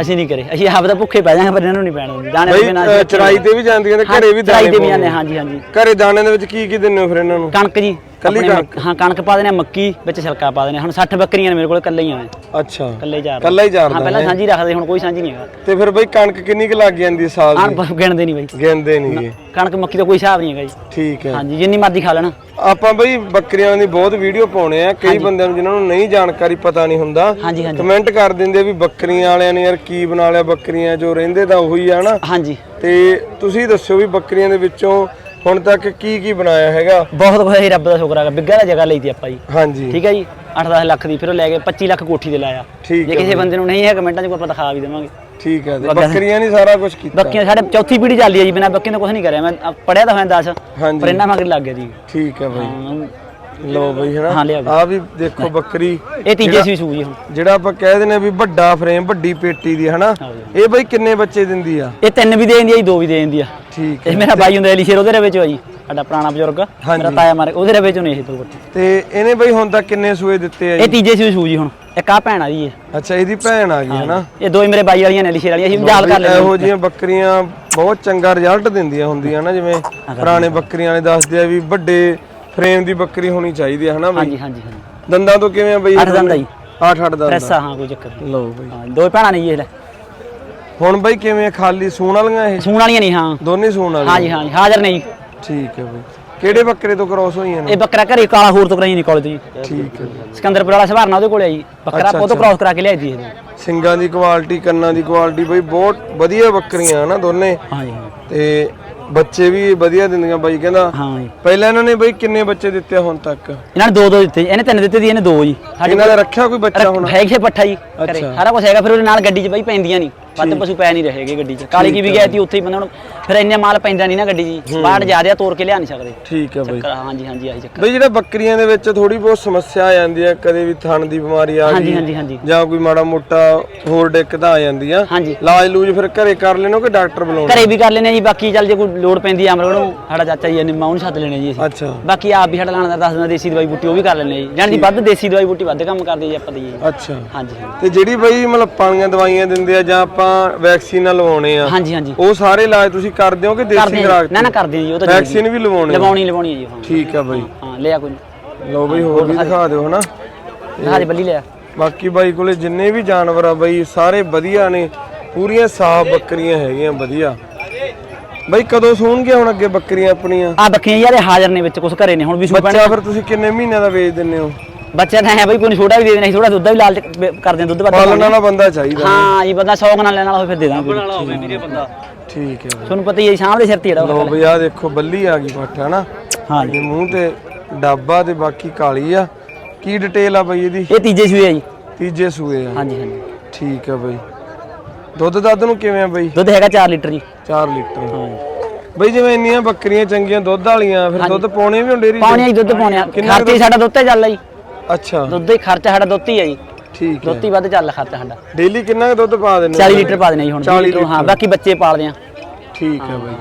ਅਸੀਂ ਨਹੀਂ ਕਰੇ। ਅਸੀਂ ਆਪ ਤਾਂ ਭੁੱਖੇ ਪੈ ਜਾਾਂਗੇ ਪਰ ਇਹਨਾਂ ਨੂੰ ਨਹੀਂ ਪੈਣ ਦਿੰਦੇ। ਦਾਣੇ ਬਿਨਾਂ ਚਰਾਈ ਤੇ ਵੀ ਜਾਂਦੀਆਂ ਤੇ ਘਰੇ ਵੀ ਦਾਣੇ ਤੇ ਵੀ ਜਾਂਦੇ। ਹਾਂਜੀ ਹਾਂਜੀ। ਘਰੇ ਦਾਣੇ ਦੇ ਵਿੱਚ ਕੀ ਕੀ ਦਿੰਦੇ ਹੋ ਫਿਰ ਇਹਨਾਂ ਨੂੰ? ਕਣਕ ਜੀ। ਕੱਲੀ ਕਣਕ? ਹਾਂ ਕਣਕ ਪਾ ਦਿੰਦੇ ਆ ਮੱਕੀ ਵਿੱਚ ਛਿਲਕਾ ਪਾ ਦਿੰਦੇ ਆ। ਹੁਣ 60 ਬੱਕਰੀਆਂ ਨੇ ਮੇਰੇ ਕੋਲ ਇਕੱਲੇ ਹੀ ਆ ਮੈਂ। ਅੱਛਾ। ਇਕੱਲੇ ਹੀ ਚਾਰ ਕੱਲਾ ਹੀ ਚਾਰਦਾ ਹਾਂ ਪਹਿਲਾਂ ਹੈ। ਸਾਂਝੀ ਰੱਖਦੇ ਹੁਣ ਕੋਈ ਸਾਂਝੀ ਨਹੀਂ ਹੈਗਾ। ਤੇ ਫਿਰ ਬਈ ਕਣਕ ਕਿੰਨੀ ਕੁ ਲੱਗ ਜਾਂਦੀ ਸਾਲ ਦੀ? ਗਿਣਦੇ ਨਹੀਂ ਬਾਈ। ਗਿਣਦੇ ਨਹੀਂ ਗੇ। ਕਣਕ ਮੱਕੀ ਦਾ ਕੋਈ ਹਿਸਾਬ ਨਹੀਂ ਹੈਗਾ ਜੀ। ਠੀਕ ਹੈ। ਹਾਂਜੀ ਜਿੰਨੀ ਮਰਜ਼ੀ ਖਾ ਲੈਣਾ। ਆਪਾਂ ਬਈ ਬੱਕਰੀਆਂ ਦੀ ਬਹੁਤ ਵੀਡੀਓ ਪਾਉਣੇ ਆ। ਕਈ ਬੰਦਿਆਂ ਨੂੰ ਜਿਨ੍ਹਾਂ ਨੂੰ ਨਹੀਂ ਜਾਣਕਾਰੀ ਪਤਾ ਨਹੀਂ ਹੁੰਦਾ ਹਾਂਜੀ ਹਾਂਜੀ। ਕਮੈਂਟ ਕਰ ਦਿੰਦੇ ਆ ਵੀ ਬੱਕਰੀਆਂ ਵਾਲਿਆਂ ਨੇ ਯਾਰ ਕੀ ਬਣਾ ਲਿਆ ਬੱਕਰੀਆਂ ਜੋ ਰਹਿੰਦੇ ਤਾਂ ਉਹੀ ਆ ਨਾ ਹਾਂਜੀ। ਤੇ ਤੁਸੀਂ ਦੱਸਿਓ ਵੀ ਬੱਕਰੀਆਂ ਦੇ ਵਿੱਚੋਂ ਹੁਣ ਤੱਕ ਕੀ ਕੀ ਬਣਾਇਆ ਹੈਗਾ? ਬਹੁਤ ਕੁਝ ਹੈ ਰੱਬ ਦਾ ਸ਼ੁਕਰ ਹੈਗਾ। ਬਿੱਗਾ ਦਾ ਜਗ੍ਹਾ ਲਈ ਤੀ ਆਪਾਂ ਜੀ। ਹਾਂਜੀ। ਠੀਕ ਹੈ ਜੀ 8-10 ਲੱਖ ਦੀ ਫਿਰ ਉਹ ਲੈ ਕੇ 25 ਲੱਖ ਕੋਠੀ ਤੇ ਲਾਇਆ। ਠੀਕ ਜੇ ਹੈ ਕਿਸੇ ਬੰਦੇ ਨੂੰ ਨਹੀਂ ਹੈ ਕਮੈਂਟਾਂ 'ਚ ਕੋਈ ਆਪਾਂ ਦਿਖਾ ਵੀ ਦੇਵਾਂਗੇ। ਠੀਕ ਹੈ ਤੇ ਬੱਕਰੀਆਂ ਨਹੀਂ ਸਾਰਾ ਕੁਝ ਕੀਤਾ। ਬੱਕੀਆਂ ਸਾਡੇ ਚੌਥੀ ਪੀੜ੍ਹੀ ਚੱਲਦੀ ਹੈ ਜੀ ਬਿਨਾਂ ਬੱਕੀਆਂ ਤੋਂ ਕੁਝ ਨਹੀਂ ਕਰਿਆ। ਮੈਂ ਪੜਿਆ ਤਾਂ ਹੋਇਆ 10 ਹਾਂਜੀ। ਪਰ ਇਹਨਾਂ ਮਗਰ ਲੱਗ ਗਿਆ ਜੀ। ਠੀਕ ਹੈ ਬਈ। ਹਾਂ, ਲਓ ਬਈ ਹਾਂ, ਹਨਾ ਲਿਆ ਬਈ। ਆ ਵੀ ਦੇਖੋ ਬੱਕਰੀ। ਇਹ ਤੀਜੇ ਸੀ ਸੂ ਜੀ ਹੁਣ। ਜਿਹੜਾ ਆਪਾਂ ਕਹਿ ਦਿੰਦੇ ਆ ਵੀ ਵੱਡਾ ਫਰੇਮ ਵੱਡੀ ਪੇਟੀ ਦੀ ਹਨਾ? ਹਾਂ ਜੀ। ਇਹ ਬਈ ਕਿੰਨੇ ਬੱਚੇ ਦਿੰਦੀ ਆ? ਇਹ ਤਿੰਨ ਵੀ ਦੇ ਦਿੰਦੀ ਆ ਜੀ ਦੋ ਵੀ ਦੇ ਦਿੰਦੀ ਆ। ਠੀਕ ਹੈ। ਇਹ ਮੇਰਾ ਬਾਈ ਹੁੰਦਾ ਅਲੀ ਸ਼ੇਰ ਉਹਦੇ ਆ ਜੀ। ਸਾਡਾ ਪੁਰਾਣਾ ਬਜ਼ੁਰਗ ਮੇਰਾ ਤਾਇਆ ਮਾਰੇ ਉਹਦੇ ਵਿੱਚ ਨੇ ਇਹ ਦੋ ਬੱਚੇ। ਤੇ ਇਹਨੇ ਬਈ ਹੁਣ ਤੱਕ ਕਿੰਨੇ ਸੂਏ ਦਿੱਤੇ ਆ ਇਹ ਜੀ ਤੀਜੇ ਸੀ ਸੂ ਜੀ ਹੁਣ। ਇੱਕ ਆ ਭੈਣ ਆ ਜੀ ਇਹ। ਅੱਛਾ ਇਹਦੀ ਭੈਣ ਆ ਗਈ ਹਨਾ? ਇਹ ਦੋ ਹੀ ਮੇਰੇ ਬਾਈ ਵਾਲੀਆਂ ਨੇ ਅਲੀ ਸ਼ੇਰ ਵਾਲੀਆਂ। ਅਸੀਂ ਯਾਦ ਕਰ ਲੈਂਦੇ ਇਹੋ ਜਿਹੀਆਂ ਬੱਕਰੀਆਂ ਬਹੁਤ ਚੰਗਾ ਰਿਜ਼ਲਟ ਦਿੰਦੀਆਂ ਹੁੰਦੀਆਂ ਨਾ ਜਿਵੇਂ ਪੁਰਾਣੇ ਬੱਕਰੀਆਂ ਵਾਲੇ ਦੱਸਦੇ ਆ ਵੀ ਵੱਡੇ ਫਰੇਮ ਦੀ ਬੱਕਰੀ ਹੋਣੀ ਚਾਹੀਦੀ ਹੈ ਹਨਾ ਬਈ? ਹਾਂਜੀ ਹਾਂਜੀ ਹਾਂਜੀ। ਦੰਦਾਂ ਤੋਂ ਕਿਵੇਂ ਆ ਬਈ? ਅੱਠ ਦੰਦ ਆ ਜੀ। 8 8 ਦੰਦ। ਪ੍ਰੈਸਾ ਹਾਂ ਕੋਈ ਚੱਕਰ ਨਹੀਂ। ਲਓ ਬਈ। ਹਾਂ ਦੋ ਭੈਣਾਂ ਨੇ ਜੀ ਇਹ ਲੈ। ਹੁਣ ਬਈ ਕਿਵੇਂ ਆ? ਖਾਲੀ ਸੂਣ ਵਾਲੀਆਂ ਇਹ? ਸੂਣ ਵਾਲੀਆਂ ਨਹੀਂ ਹਾਂ। ਦੋਨੇ ਸੂਣ ਵਾਲੀਆਂ। ਹਾਂਜੀ ਹਾਂਜੀ ਹਾਜ਼ਰ ਨਹੀਂ ਠੀਕ ਹੈ ਬਈ। ਕਿਹੜੇ ਬੱਕਰੇ ਤੋਂ ਕ੍ਰੋਸ ਹੋਈਆਂ ਨੇ? ਇਹ ਬੱਕਰਾ ਘਰੇ ਕਾਲਾ ਹੋਰ ਤੋਂ ਕਰਾਈ ਨਹੀਂ ਕਾਲਜ ਜੀ। ਠੀਕ ਹੈ ਬਈ। ਸਿਕੰਦਰਪੁਰ ਵਾਲਾ ਸਵਾਰਨਾ ਉਹਦੇ ਕੋਲੇ ਆ ਜੀ। ਬੱਕਰਾ ਉਹ ਤੋਂ ਕ੍ਰਾਸ ਕਰਾ ਕੇ ਲਿਆਈ ਦੀ ਇਹ ਸਿੰਗਾਂ ਦੀ ਕੁਆਲਿਟੀ ਕੰਨਾਂ ਦੀ ਕੁਆਲਿਟੀ ਬਈ ਬਹੁਤ ਵਧੀਆ ਬੱਕਰੀਆਂ ਹਨਾ ਦੋਨੇ। ਹਾਂਜੀ। ਤੇ ਬੱਚੇ ਵੀ ਵਧੀਆ ਦਿੰਦੀਆਂ ਬਾਈ ਕਹਿੰਦਾ। ਹਾਂ ਜੀ। ਪਹਿਲਾਂ ਇਹਨਾਂ ਨੇ ਬਈ ਕਿੰਨੇ ਬੱਚੇ ਦਿੱਤੇ ਆ ਹੁਣ ਤੱਕ? ਇਹਨਾਂ ਨੇ ਦੋ ਦੋ ਦਿੱਤੇ ਜੀ। ਇਹਨੇ ਤਿੰਨ ਦਿੱਤੇ ਦੀ ਇਹਨੇ ਦੋ ਜੀ। ਇਹਨਾਂ ਦਾ ਰੱਖਿਆ ਕੋਈ ਬੱਚਾ ਹੁਣ? ਹੈ ਕਿ ਪੱਠਾ ਜੀ ਘਰੇ। ਸਾਰਾ ਕੁਝ ਹੈਗਾ ਫਿਰ ਉਹਦੇ ਨਾਲ ਗੱਡੀ 'ਚ ਬਈ ਪੈਂਦੀਆਂ ਨਹੀਂ। ਵੱਧ ਪਸ਼ੂ ਪੈ ਨਹੀਂ ਰਹੇਗੇ ਗੱਡੀ 'ਚ। ਕਾਲੀ ਕੀ ਵੀ ਗਿਆ ਤੀ ਉੱਥੇ ਹੀ ਬੰਦਾ ਹੁਣ ਫਿਰ ਇੰਨੇ ਮਾਲ ਪੈਂਦਾ ਨਹੀਂ ਨਾ ਗੱਡੀ 'ਚ। ਬਾਹਰ ਜਾ ਰਿਹਾ ਤੋੜ ਕੇ ਲਿਆ ਨਹੀਂ ਸਕਦੇ। ਠੀਕ ਹੈ ਬਈ। ਚੱਕਰ ਹਾਂਜੀ ਹਾਂਜੀ ਆਹੀ ਚੱਕਰ। ਬਈ ਜਿਹੜਾ ਬੱਕਰੀਆਂ ਦੇ ਵਿੱਚ ਥੋੜੀ ਬਹੁਤ ਸਮੱਸਿਆ ਆ ਜਾਂਦੀ ਹੈ ਕਦੇ ਵੀ ਥਣ ਦੀ ਬਿਮਾਰੀ ਆ ਹਾਂਜੀ ਗਈ ਹਾਂਜੀ ਹਾਂਜੀ। ਜਾਂ ਕੋਈ ਮਾੜਾ ਮੋਟਾ ਹੋਰ ਦਿੱਕਤਾਂ ਆ ਜਾਂਦੀਆਂ ਹਾਂਜੀ। ਇਲਾਜ ਲੂਜ ਫਿਰ ਘਰੇ ਕਰ ਲੈਣੋ ਕਿ ਡਾਕਟਰ ਬੁਲਾਉਣਾ ਘਰੇ ਵੀ ਕਰ ਲੈਨੇ ਜੀ ਬਾਕੀ ਚੱਲ ਜੇ ਕੋਈ ਲੋੜ ਪੈਂਦੀ ਆ ਅਮਰ ਨੂੰ ਸਾਡਾ ਚਾਚਾ ਜੀ ਨੇ ਮਾਂ ਨੂੰ ਸੱਦ ਲੈਣੇ ਜੀ ਅਸੀਂ। ਅੱਛਾ। ਬਾਕੀ ਆਪ ਵੀ ਸਾਡਾ ਲਾਣਾ ਦਾ ਦੱਸ ਦਿੰਦਾ ਦੇਸੀ ਦਵਾਈ ਬੂਟੀ ਉਹ ਵੀ ਕਰ ਲੈਣੇ ਜੀ। ਜਾਨੀ ਵੱਧ ਦੇਸੀ ਦਵਾਈ ਬੂਟੀ ਵੱਧ ਕੰਮ ਕਰਦੇ ਜੀ ਆਪਾਂ ਦੀ ਜੀ ਅੱਛਾ। ਹਾਂਜੀ। ਤੇ ਜਿਹੜੀ ਬਈ ਮਤਲਬ ਪਾਣੀਆਂ ਦਵਾਈਆਂ ਦਿੰਦੇ ਆ ਜਾਂ ਆਪਾਂ ਵੈਕਸੀਨਾਂ ਲਵਾਉਣੇ ਆ। ਹਾਂਜੀ ਹਾਂਜੀ। ਉਹ ਸਾਰੇ ਇਲਾਜ ਤੁਸੀਂ ਕਰਦੇ ਹੋ ਕਿ ਕਰਦੇ ਦੇਸੀ ਹਾਂ ਖੁਰਾਕ ਜੀ। ਨਾ ਨਾ ਕਰਦੇ ਹਾਂ ਜੀ ਉਹ ਤਾਂ ਵੈਕਸੀਨ ਵੀ ਲਵਾਉਣੇ ਆ? ਲਵਾਉਣੀ ਲਵਾਉਣੀ ਹੈ ਜੀ ਹਾਂ। ਠੀਕ ਆ ਬਈ। ਹਾਂ ਲਿਆ ਕੋਈ ਨਹੀਂ ਲਓ ਬਈ ਹੋਰ ਵੀ ਦਿਖਾ ਦਿਓ ਹਨਾ। ਹਾਜੇ ਬੱਲੀ ਲਿਆ। ਬਾਕੀ ਬਾਈ ਕੋਲੇ ਜਿੰਨੇ ਵੀ ਜਾਨਵਰ ਆ ਬਈ ਸਾਰੇ ਵਧੀਆ ਨੇ। ਪੂਰੀਆਂ ਸਾਫ਼ ਬੱਕਰੀਆਂ ਹੈਗੀਆਂ ਵਧੀਆ। ਬਈ ਕਦੋਂ ਸੂਣਗੇ ਹੁਣ ਅੱਗੇ ਬੱਕਰੀਆਂ ਆਪਣੀਆਂ? ਆ ਬੱਕੀਆਂ ਯਾਰ ਇਹ ਹਾਜ਼ਰ ਨੇ ਵਿੱਚ ਕੁਝ ਘਰੇ ਨੇ ਹੁਣ ਵੀ ਸੂ ਬੱਚਾ ਫਿਰ ਤੁਸੀਂ ਕਿੰਨੇ ਮਹੀਨਿਆਂ ਦਾ ਵੇਚ ਦਿੰਦੇ ਹੋ? ਬੱਚਾ ਤਾਂ ਹੈ ਬਈ ਕੋਈ ਛੋਟਾ ਵੀ ਦੇ ਦੇਣਾ ਸੀ ਥੋੜਾ ਦੁੱਧ ਵੀ ਲਾਲ ਕਰਦੇ ਹਾਂ ਦੁੱਧ ਵੱਧ ਪਾਲਣ ਵਾਲਾ ਬੰਦਾ ਚਾਹੀਦਾ। ਹਾਂ ਜੀ ਬੰਦਾ 100 ਨਾਲ ਲੈਣ ਵਾਲਾ ਹੋਵੇ ਫਿਰ ਦੇ ਦਾਂਗੇ। ਹੋਵੇ ਵੀਰੇ ਬੰਦਾ। ਠੀਕ ਹੈ ਤੁਹਾਨੂੰ ਪਤਾ ਹੀ ਹੈ ਸ਼ਾਮ ਦੇ ਸਿਰ ਤੇ ਜਿਹੜਾ ਬਈ ਆ ਦੇਖੋ ਬੱਲੀ ਆ ਗਈ ਪੱਠ ਹਨਾ? ਹਾਂ ਇਹ ਮੂੰਹ ਤੇ ਡਾਬਾ ਤੇ ਬਾਕੀ ਕਾਲੀ ਆ। ਕੀ ਡਿਟੇਲ ਆ ਬਈ ਇਹਦੀ? ਇਹ ਤੀਜੇ ਸੂਏ ਆ ਜੀ। ਤੀਜੇ ਸੂਏ ਆ। ਹਾਂਜੀ ਹਾਂਜੀ। ਠੀਕ ਆ ਬਈ। ਦੁੱਧ ਦੱਧ ਨੂੰ ਕਿਵੇਂ ਆ ਬਈ? ਦੁੱਧ ਹੈਗਾ 4 ਲੀਟਰ ਜੀ। 4 ਲੀਟਰ। ਬਈ ਜਿਵੇਂ ਇੰਨੀਆਂ ਬੱਕਰੀਆਂ ਚੰਗੀਆਂ ਦੁੱਧ ਵਾਲੀਆਂ ਫਿਰ ਦੁੱਧ ਪਾਉਣੇ ਵੀ ਹੁੰਦੇ ਰੀ ਪਾਉਣੇ ਆ ਜੀ ਦੁੱਧ ਪਾਉਣੇ ਆ। ਕਿੰਨਾ ਕੁ ਸਾਡਾ ਦੁੱਧ ਤੇ ਚੱਲਦਾ ਜੀ। ਅੱਛਾ। ਦੁੱਧ ਹੀ ਖਰਚਾ ਸਾਡਾ ਦੁੱਧ ਹੀ ਆ ਜੀ। ਠੀਕ ਹੈ ਦੁੱਧ ਹੀ ਵੱਧ ਚੱਲ ਖਰਚਾ ਸਾਡਾ। ਡੇਲੀ ਕਿੰਨਾ ਕੁ ਦੁੱਧ ਪਾ ਦਿੰਦੇ 40 ਲੀਟਰ ਪਾ ਦੇਣਾ ਜੀ ਹੁਣ 40 ਵੀਹ ਹਾਂ ਬਾਕੀ ਬੱਚੇ ਪਾਲਦੇ ਆ। ਠੀਕ ਹੈ ਬਈ।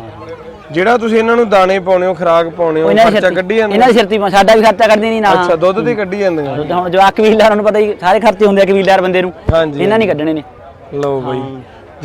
ਜਿਹੜਾ ਤੁਸੀਂ ਇਹਨਾਂ ਨੂੰ ਦਾਣੇ ਪਾਉਣੇ ਹੋ ਖੁਰਾਕ ਪਾਉਣੇ ਹੋ ਇਹਨਾਂ ਦੇ ਖਰਚਾ ਕੱਢੀ ਤੇ ਜਾਂਦੇ ਇਹਨਾਂ ਦੇ ਸਿਰ ਤੇ ਹੀ ਸਾਡਾ ਵੀ ਖਰਚਾ ਕੱਢਦੀ ਨਹੀਂ ਨਾ। ਅੱਛਾ ਦੁੱਧ ਦੀ ਕੱਢੀ ਜਾਂਦੀਆਂ ਦੁੱਧ ਹੁਣ ਜਵਾਕ ਕਬੀਲਦਾਰ ਨੂੰ ਪਤਾ ਹੀ ਸਾਰੇ ਖਰਚੇ ਹੁੰਦੇ ਆ ਕਬੀਲਦਾਰ ਬੰਦੇ ਨੂੰ। ਹਾਂਜੀ। ਇਹਨਾਂ ਨਹੀਂ ਕੱਢਣੇ ਨੇ। ਲਓ ਬਈ।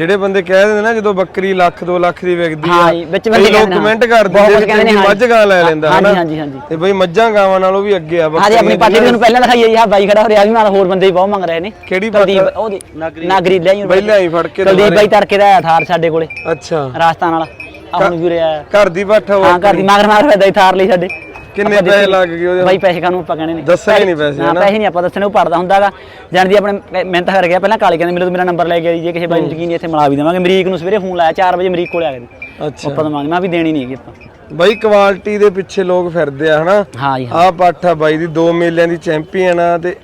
ਜਿਹੜੇ ਬੰਦੇ ਕਹਿ ਦਿੰਦੇ ਨਾ ਜਦੋਂ ਬੱਕਰੀ ਲੱਖ 2 ਲੱਖ ਦੀ ਵਿਕਦੀ ਹਾਂ ਆ ਵਿੱਚ ਬੰਦੇ ਲੋਕ ਨੇ, ਕਮੈਂਟ ਹਾਂ। ਕਰਦੇ ਬਹੁਤ ਨੇ ਕਹਿੰਦੇ ਨੇ, ਹਾਂ ਮੱਝ ਗਾਂ ਲੈ ਲੈਂਦਾ ਹਾਂਜੀ, ਹਾਂਜੀ, ਹਾਂਜੀ। ਤੇ ਬਈ ਮੱਝਾਂ ਗਾਵਾਂ ਨਾਲੋਂ ਵੀ ਅੱਗੇ ਆ ਹਾਂਜੀ ਬੱਕਰੀਆਂ ਆਪਣੀ ਪਾਰਟੀ ਤੁਹਾਨੂੰ ਪਹਿਲਾਂ ਦਿਖਾਈ ਹੈ ਆਹ ਬਾਈ ਖੜਾ ਹੋ ਰਿਹਾ ਵੀ ਨਾਲ ਹੋਰ ਬੰਦੇ ਵੀ ਬਹੁਤ ਮੰਗ ਰਹੇ ਨੇ। ਕਿਹੜੀ ਕੁਲਦੀਪ ਉਹਦੇ ਨਾਗਰੀ। ਲਿਆਈ ਬਈ ਲਿਆਈ ਫੜ ਕੇ ਕੁਲਦੀਪ ਬਾਈ ਤੜਕੇ ਦਾ ਆਇਆ ਥਾਰ ਸਾਡੇ ਕੋਲੇ ਅੱਛਾ। ਰਾਜਸਥਾਨ ਵਾਲਾ। ਆ ਹੁਣ ਵੀ ਰਿਹਾ ਘਰ ਦੀ ਪੱਠ ਉਹ ਹਾਂ ਘਰ ਦੀ ਮਗਰ ਮਗਰ ਫੈਦਾ ਹੀ ਥਾਰ ਲਈ ਸਾਡੇ। ਕਿੰਨੇ ਪੈਸੇ ਲੱਗ ਗਏ ਉਹਦੇ ਬਾਈ ਪੈਸੇ ਕਾਨੂੰ ਆਪਾਂ ਕਹਿਣੇ ਨੇ? ਦੱਸਣੇ ਨਹੀਂ ਪੈਸੇ ਹਾਂ ਪੈਸੇ ਨਹੀਂ ਆਪਾਂ ਦੱਸਣੇ ਉਹ ਪੜਦਾ ਹੁੰਦਾਗਾ। ਜਾਣਦੀ ਆਪਣੇ ਮਿਹਨਤ ਕਰ ਗਿਆ ਪਹਿਲਾਂ ਕਾਲੇ ਕਹਿੰਦੇ ਮੈਨੂੰ ਮੇਰਾ ਨੰਬਰ ਲੈ ਗਿਆ ਜੀ ਜੇ ਕਿਸੇ ਬਾਈ ਨੂੰ ਯਕੀਨ ਨਹੀਂ ਇੱਥੇ ਮਿਲਾ ਵੀ ਦੇਵਾਂਗੇ। ਮਰੀਕ ਨੂੰ ਸਵੇਰੇ ਫੋਨ ਲਾਇਆ 4 ਵਜੇ ਮਰੀਕ ਕੋਲੇ ਆ ਗਏ। ਅੱਛਾ। ਆਪਾਂ ਦਵਾਂਗੇ ਮੈਂ ਵੀ ਦੇਣੀ ਨਹੀਂ ਹੈਗੀ ਆਪਾਂ। ਬਾਈ ਕੁਆਲਿਟੀ ਦੇ ਪਿੱਛੇ ਲੋਕ ਫਿਰਦੇ ਆ ਹਨਾ? ਹਾਂ ਜੀ ਆਹ ਪੱਠ ਆ ਬਾਈ ਦੀ ਦੋ ਮੇਲਿਆਂ ਦੀ ਚੈਂਪੀਅਨ ਆ ਤੇ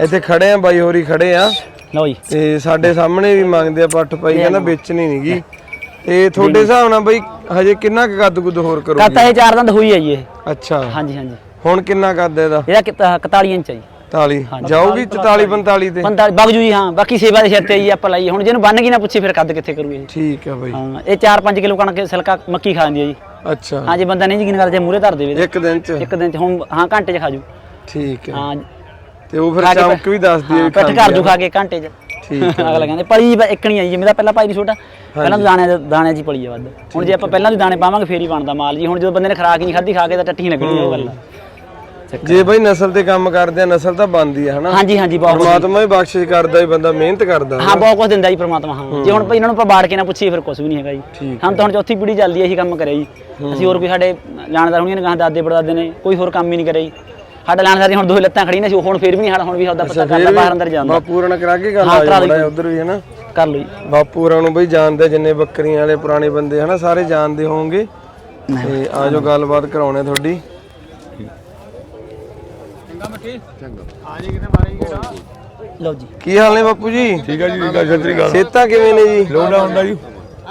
ਇੱਥੇ ਖੜੇ ਆ ਬਾਈ ਹੋਰੀ ਖੜੇ ਆ। ਲਓ ਜੀ। ਤੇ ਸਾਡੇ ਸਾਹਮਣੇ ਵੀ ਮੰਗਦੇ ਆ ਪੱਠ ਪਾਈ ਕਹਿੰਦਾ ਵੇਚਣੀ ਨਹੀਂਗੀ ਤੇ ਤੁਹਾਡੇ ਹਿਸਾਬ ਨਾਲ ਬਾਈ ਹਜੇ ਕਿੰਨਾ ਕੁ ਕੱਦ ਕੁੱਦ ਹੋਰ ਕਰੋਗੇ? ਕਰਤਾ ਇਹ ਚਾਰ ਦੰਦ ਹੋਈ ਹੈ ਜੀ ਇਹ। ਅੱਛਾ। ਹਾਂਜੀ ਹਾਂਜੀ। ਹੁਣ ਕਿੰਨਾ ਕੱਦ ਹੈ ਇਹਦਾ? ਇਹਦਾ ਕਿਤ- 41 ਇੰਚ ਹੈ ਜੀ। 43 ਜਾਊਗੀ 44 45 ਤੇ। 45 ਬਗ ਜੂ ਜੀ ਹਾਂ ਬਾਕੀ ਸੇਵਾ ਦੇ ਸਿਰ ਤੇ ਜੀ ਆਪਾਂ ਲਾਈ ਹੁਣ ਜਿਹਨੂੰ ਬੰਨ ਗਈ ਨਾ ਪੁੱਛੇ ਫਿਰ ਕੱਦ ਕਿੱਥੇ ਕਰੂ ਇਹ। ਠੀਕ ਹੈ ਬਾਈ। ਹਾਂ ਇਹ 4-5 ਕਿਲੋ ਕਣਕ ਸਿਲਕਾ ਮੱਕੀ ਖਾ ਜਾਂਦੀ ਹੈ ਜੀ। ਅੱਛਾ। ਹਾਂ ਜੇ ਬੰਦਾ ਨਹੀਂ ਯਕੀਨ ਕਰਦਾ ਜੇ ਮੂਰੇ ਧਰ ਦੇਵੇ ਇੱਕ ਦਿਨ ਚ। ਇੱਕ ਦਿਨ ਚ। ਹੁਣ ਹਾਂ ਘੰਟੇ ਚ ਖਾ ਜੂ। ਠੀਕ ਹੈ ਹਾਂ। ਤੇ ਉਹ ਫਿਰ ਚਮਕ ਵੀ ਦੱਸਦੀ ਹੈ ਪਿੱਠ ਘਰ ਜੂ ਖਾ ਕੇ ਘੰਟੇ ਚ। <laughs> ਅਗਲਾ ਕਹਿੰਦੇ ਪਲੀ ਇੱਕ ਨਹੀਂ ਆਈ ਜਿਵੇਂ ਦਾ ਪਹਿਲਾਂ ਪਾਈ ਨਹੀਂ ਛੋਟਾ ਪਹਿਲਾਂ ਤਾਂ ਦਾਣਿਆਂ ਦੇ- ਹੀ ਪਲੀ ਆ ਵੱਧ। ਹੁਣ ਜੇ ਆਪਾਂ ਪਹਿਲਾਂ ਵੀ ਦਾਣੇ ਪਾਵਾਂਗੇ ਫੇਰ ਹੀ ਬਣਦਾ ਮਾਲ ਜੀ। ਹੁਣ ਜਦੋਂ ਬੰਦੇ ਨੇ ਖਰਾਕ ਹੀ ਨਹੀਂ ਖਾਧੀ ਖਾ ਕੇ ਤਾਂ ਟੱਟੀ ਲੱਗਣੀ ਉਹ ਗੱਲ ਜੇ ਬਈ ਨਸਲ ਤੇ ਕੰਮ ਕਰਦੇ ਆ ਨਸਲ ਤਾਂ ਬਣਦੀ ਆ ਹਨਾ? ਹਾਂਜੀ ਹਾਂਜੀ ਬਹੁਤ। ਪਰਮਾਤਮਾ ਹੀ ਬਖਸ਼ਿਸ਼ ਕਰਦਾ ਹੀ ਬੰਦਾ ਮਿਹਨਤ ਕਰਦਾ ਹਾਂ ਬਹੁਤ ਕੁਝ ਦਿੰਦਾ ਜੀ ਪ੍ਰਮਾਤਮਾ ਹਾਂ। ਜੇ ਹੁਣ ਭਾਈ ਇਹਨਾਂ ਨੂੰ ਆਪਾਂ ਬਾੜ ਕੇ ਨਾ ਪੁੱਛੀਏ ਫਿਰ ਕੁਝ ਵੀ ਨਹੀਂ ਹੈਗਾ ਜੀ। ਹਾਂ। ਤਾਂ ਹੁਣ ਚੌਥੀ ਪੀੜ੍ਹੀ ਚੱਲਦੀ ਹੈ ਇਹੀ ਕੰਮ ਕਰਿਆ ਜੀ। ਅਸੀਂ ਹੋਰ ਕੋਈ ਸਾਡੇ ਜਾਣਦਾਰ ਹੋਣੀਆਂ ਨੇ ਕਹਾਂ ਦਾਦੇ ਪੜਦਾਦੇ ਨੇ ਕੋਈ ਹੋਰ ਕੰਮ ਹੀ ਨਹੀਂ ਕਰਿਆ ਜੀ। ਸਾਡਾ ਲਾਣਦਾਰੀ ਹੁਣ ਦੋ ਲੱਤਾਂ ਖੜੀਆਂ ਨੇ ਸੀ ਹੁਣ ਫਿਰ ਵੀ ਨਹੀਂ ਸਾਡਾ ਹੁਣ ਵੀ ਸਾਡਾ ਪਤਾ ਕਰਦਾ ਬਾਹਰ ਅੰਦਰ ਜਾਂਦਾ ਬਾਪੂ ਹੋਰਾਂ ਨਾਲ ਕਰਾ ਕੇ ਗੱਲ ਆ ਜਾਂਦਾ ਲਈ। ਉਧਰ ਵੀ ਹਨਾ? ਕਰ ਜੀ ਬਾਪੂ ਹੋਰਾਂ ਨੂੰ ਬਈ ਜਾਣਦੇ ਜਿੰਨੇ ਬੱਕਰੀਆਂ ਵਾਲੇ ਪੁਰਾਣੇ ਬੰਦੇ ਹਨਾ ਸਾਰੇ ਜਾਣਦੇ ਹੋਵੋਗੇ ਤੇ ਆਜੋ ਗੱਲਬਾਤ ਕਰਾਉਣੇ ਤੁਹਾਡੀ। ਲਓ ਜੀ। ਕੀ ਹਾਲ ਨੇ ਬਾਪੂ ਜੀ? ਠੀਕ ਹੈ ਜੀ ਠੀਕ ਹੈ ਸਤਿ ਸ੍ਰੀ ਅਕਾਲ। ਸਿਹਤਾਂ ਕਿਵੇਂ ਨੇ ਜੀ? ਲੋੜਾ ਹੁੰਦਾ ਜੀ।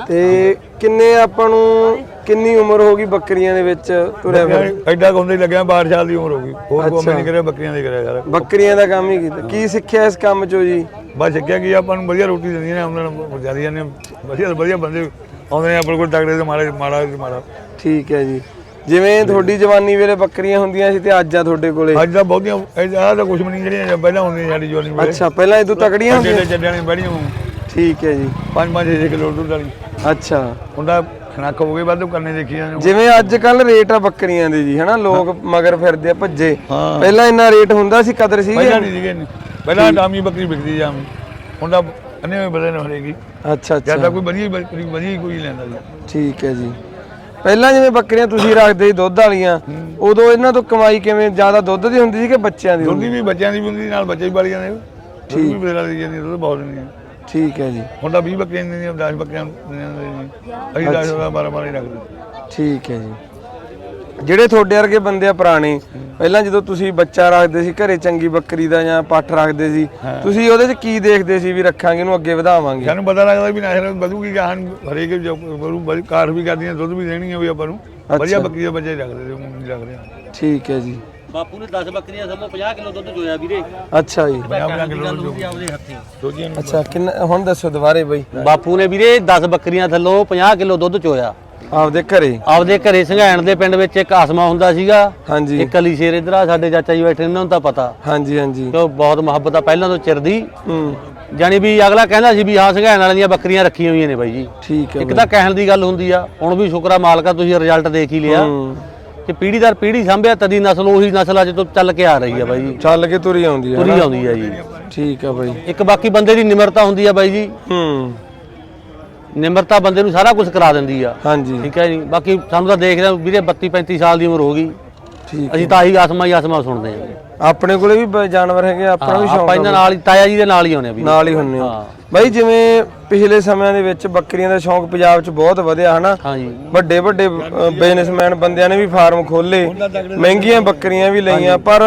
ਤੇ ਕਿੰਨੇ ਆਪਾਂ ਨੂੰ ਕਿੰਨੀ ਉਮਰ ਹੋ ਗਈ ਬੱਕਰੀਆਂ ਦੇ ਵਿੱਚ ਤੁਰਿਆ ਫਿਰ ਐਡਾ ਕੁੰਦੇ ਲੱਗਿਆ 12 ਸਾਲ ਦੀ ਉਮਰ ਹੋ ਗਈ। ਹੋਰ ਕੋਈ ਅੱਛਾ। ਨਹੀਂ ਕਰਿਆ ਬੱਕਰੀਆਂ ਦੇ ਕਰਿਆ ਯਾਰ ਬੱਕਰੀਆਂ ਦਾ ਕੰਮ ਹੀ ਕੀਤਾ। ਕੀ ਸਿੱਖਿਆ ਇਸ ਕੰਮ ਚੋਂ ਜੀ? ਬਸ ਸਿੱਖਿਆ ਕਿ ਆਪਾਂ ਨੂੰ ਵਧੀਆ ਰੋਟੀ ਦਿੰਦੀਆਂ ਨੇ ਉਹਨਾਂ ਨੂੰ ਨੇ। ਵਧੀਆ ਵਧੀਆ ਬੰਦੇ ਆਉਂਦੇ ਨੇ ਆਪਣੇ ਕੋਲ ਤਗੜੇ ਤੇ ਮਾੜੇ ਮਾੜਾ ਤੇ ਮਾੜਾ। ਠੀਕ ਹੈ ਜੀ। ਜਿਵੇਂ ਤੁਹਾਡੀ ਜਵਾਨੀ ਵੇਲੇ ਬੱਕਰੀਆਂ ਹੁੰਦੀਆਂ ਸੀ ਤੇ ਅੱਜ ਆ ਤੁਹਾਡੇ ਕੋਲੇ। ਅੱਜ ਤਾਂ ਬਹੁਤੀਆਂ ਆਹ ਤਾਂ ਵੀ ਨਹੀਂ ਜਿਹੜੀਆਂ ਪਹਿਲਾਂ ਹੁੰਦੀਆਂ ਸਾਡੀ ਜਵਾਨੀ ਵੇਲੇ। ਅੱਛਾ ਪਹਿਲਾਂ ਇਦੋਂ ਤਕੜੀਆਂ ਅੱਡੇ ਹੁੰਦੀਆਂ। ਤੇ ਚੱਡਿਆਂ ਨੇ ਬੜੀਆਂ ਠੀਕ ਹੈ ਜੀ। 5-5 6 ਕਿਲੋ ਦੁੱਧ ਵਾਲੀ। ਅੱਛਾ। ਹੁੰਦਾ ਖਣਕ ਹੋ ਗਏ ਵਾਧੂ ਕਰਨੇ ਦੇਖੀਆਂ ਨੇ। ਜਿਵੇਂ ਅੱਜ ਕੱਲ ਰੇਟ ਆ ਬੱਕਰੀਆਂ ਦੇ ਜੀ ਹਨਾ? ਲੋਕ ਮਗਰ ਫਿਰਦੇ ਆ ਭੱਜੇ। ਹਾਂ। ਪਹਿਲਾਂ ਇੰਨਾ ਰੇਟ ਹੁੰਦਾ ਸੀ ਕਦਰ ਸੀ ਪਹਿਲਾਂ ਨਹੀਂ ਸੀਗੇ ਪਹਿਲਾਂ ਡਾਮੀ ਬੱਕਰੀ ਵਿਕਦੀ ਜਾਂ ਹੁੰਦਾ ਅੰਨੇ ਹੋਏ ਬਦਲੇ ਨਾ ਹਰੇਗੀ ਅੱਛਾ ਅੱਛਾ। ਜ਼ਿਆਦਾ ਕੋਈ ਵਧੀਆ ਬੱਕਰੀ ਵਧੀਆ ਕੋਈ ਲੈਂਦਾ ਸੀ। ਠੀਕ ਹੈ ਜੀ। ਪਹਿਲਾਂ ਜਿਵੇਂ ਬੱਕਰੀਆਂ ਤੁਸੀਂ ਰੱਖਦੇ ਸੀ ਦੁੱਧ ਵਾਲੀਆਂ ਉਦੋਂ ਇਹਨਾਂ ਤੋਂ ਕਮਾਈ ਕਿਵੇਂ ਜ਼ਿਆਦਾ ਦੁੱਧ ਦੀ ਹੁੰਦੀ ਸੀ ਕਿ ਬੱਚਿਆਂ ਦੀ ਹੁੰਦੀ ਦੁੱਧ ਵੀ ਬੱਚਿਆਂ ਦੀ ਵੀ ਹੁੰਦੀ ਨਾਲ ਬੱਚੇ ਵੀ ਪਾਲੀ ਜਾਂਦੇ ਦੁੱਧ ਵੀ ਬਦਲਾ ਦੀ ਜਾਂਦੀ ਦੁੱਧ ਬਹੁਤ ਦਿੰਦੀਆਂ ਠੀਕ ਹੈ ਜੀ। ਹੁਣ ਤਾਂ 20 ਬੱਕਰੀਆਂ ਦਿੰਦੀਆਂ 10 ਬੱਕਰੀਆਂ ਨੇ ਅਸੀਂ 10 ਦਾ 12 12 ਹੀ ਰੱਖਦੇ। ਠੀਕ ਹੈ ਜੀ। ਜਿਹੜੇ ਤੁਹਾਡੇ ਵਰਗੇ ਬੰਦੇ ਆ ਪੁਰਾਣੇ ਪਹਿਲਾਂ ਜਦੋਂ ਤੁਸੀਂ ਬੱਚਾ ਰੱਖਦੇ ਸੀ ਘਰੇ ਚੰਗੀ ਬੱਕਰੀ ਦਾ ਜਾਂ ਪੱਠ ਰੱਖਦੇ ਸੀ ਤੁਸੀਂ ਉਹਦੇ 'ਚ ਕੀ ਦੇਖਦੇ ਸੀ ਵੀ ਰੱਖਾਂਗੇ ਇਹਨੂੰ ਅੱਗੇ ਵਧਾਵਾਂਗੇ? ਸਾਨੂੰ ਪਤਾ ਲੱਗਦਾ ਵੀ ਨਸਲ ਵਧੂਗੀ ਗਾਹਾਂ ਹਰੇਕ ਬਰੂ ਕਾਰ ਵੀ ਕਰਦੀਆਂ ਦੁੱਧ ਵੀ ਦੇਣਗੀਆਂ ਵੀ ਆਪਾਂ ਨੂੰ। ਵਧੀਆ ਬੱਕਰੀ ਦੇ ਬੱਚੇ ਰੱਖਦੇ ਊਂ ਨਹੀਂ ਰੱਖਦੇ। ਠੀਕ ਹੈ ਜੀ। ਬਾਪੂ ਨੇ 10 ਬੱਕਰੀਆਂ ਸਮੋ 50 ਕਿਲੋ ਦੁੱਧ ਚੋਇਆ ਵੀਰੇ। ਅੱਛਾ ਜੀ। 50 ਕਿਲੋ ਜੋ ਆਪਦੇ ਹੱਥੀ। ਦੋਜੀਆਂ ਨੂੰ ਅੱਛਾ ਕਿੰਨਾ ਹੁਣ ਦੱਸੋ ਦੁਬਾਰੇ ਬਈ। ਬਾਪੂ ਨੇ ਵੀਰੇ 10 ਬੱਕਰੀਆਂ ਥੱਲੋਂ 50 ਕਿਲੋ ਦੁੱਧ ਚੋਇਆ। ਆਪਦੇ ਘਰੇ? ਆਪਦੇ ਘਰੇ ਸੰਘੈਣ ਦੇ ਪਿੰਡ ਵਿੱਚ ਇੱਕ ਆਸਮਾ ਹੁੰਦਾ ਸੀਗਾ। ਹਾਂਜੀ। ਇੱਕ ਅਲੀ ਸ਼ੇਰ ਇਧਰ ਆ ਸਾਡੇ ਚਾਚਾ ਜੀ ਬੈਠੇ ਨੇ ਉਹਨਾਂ ਨੂੰ ਤਾਂ ਪਤਾ। ਹਾਂਜੀ ਹਾਂਜੀ। ਉਹ ਬਹੁਤ ਮੁਹੱਬਤ ਆ ਪਹਿਲਾਂ ਤੋਂ ਚਿਰਦੀ ਹੂੰ। ਜਾਣੀ ਵੀ ਅਗਲਾ ਕਹਿੰਦਾ ਸੀ ਵੀ ਹਾਂ ਸੰਘੈਣ ਵਾਲਿਆਂ ਦੀਆਂ ਬੱਕਰੀਆਂ ਰੱਖੀਆਂ ਹੋਈਆਂ ਨੇ ਬਾਈ ਜੀ। ਠੀਕ ਹੈ ਇੱਕ ਤਾਂ ਕਹਿਣ ਦੀ ਗੱਲ ਹੁੰਦੀ ਆ ਹੁਣ ਵੀ ਸ਼ੁਕਰਾ ਮਾਲਕਾ ਤੁਸੀਂ ਰਿਜ਼ਲਟ ਦੇਖ ਹੀ ਲਿਆ। ਹੂੰ ਕਿ ਪੀੜੀ ਦਰ ਪੀੜੀ ਸੰਭਿਆ ਤਦੀ ਨਸਲ ਉਹੀ ਨਸਲ ਅੱਜ ਤੋਂ ਚੱਲ ਕੇ ਆ ਰਹੀ ਆ ਬਾਈ ਜੀ। ਚੱਲ ਕੇ ਤੁਰੀ ਆਉਂਦੀ ਹੈ ਤੁਰੀ ਆਉਂਦੀ ਆ ਜੀ। ਠੀਕ ਹੈ ਬਾਈ। ਇੱਕ ਬਾਕੀ ਬੰਦੇ ਦੀ ਨਿਮਰਤਾ ਹੁੰਦੀ ਆ ਬਾਈ ਜੀ। ਹੂੰ। ਨਿਮਰਤਾ ਬੰਦੇ ਨੂੰ ਸਾਰਾ ਕੁਝ ਕਰਾ ਦਿੰਦੀ ਆ। ਹਾਂਜੀ। ਠੀਕ ਹੈ ਜੀ। ਬਾਕੀ ਸਾਨੂੰ ਤਾਂ ਦੇਖਦੇ ਆ ਵੀਰੇ 32 35 ਸਾਲ ਦੀ ਉਮਰ ਹੋ ਗਈ। ਠੀਕ ਅਸੀਂ ਤਾਂ ਆਹੀ ਆਸਮਾ ਹੀ ਆਸਮਾ ਸੁਣਦੇ ਆ। ਆਪਣੇ ਕੋਲੇ ਵੀ ਬ- ਜਾਨਵਰ ਹੈਗੇ ਆ, ਆਪਣਾ ਵੀ ਸ਼ੌਂਕ ਆਪਾਂ ਇਹਨਾਂ ਨਾਲ ਹੀ ਤਾਇਆ ਜੀ ਦੇ ਨਾਲ ਹੀ ਆਉਨੇ ਆ ਵੀ ਨਾਲ ਹੀ ਹੁੰਨੇ ਆ। ਬਾਈ ਜਿਵੇਂ ਪਿਛਲੇ ਸਮਿਆਂ ਦੇ ਵਿੱਚ ਬੱਕਰੀਆਂ ਦਾ ਸ਼ੌਂਕ ਪੰਜਾਬ 'ਚ ਬਹੁਤ ਵਧਿਆ ਹਨਾ? ਹਾਂਜੀ। ਵੱਡੇ ਵੱਡੇ ਬਿਜ਼ਨਸਮੈਨ ਬੰਦਿਆਂ ਨੇ ਵੀ ਫਾਰਮ ਖੋਲੇ ਮਹਿੰਗੀਆਂ ਬੱਕਰੀਆਂ ਵੀ ਲਈਆਂ ਪਰ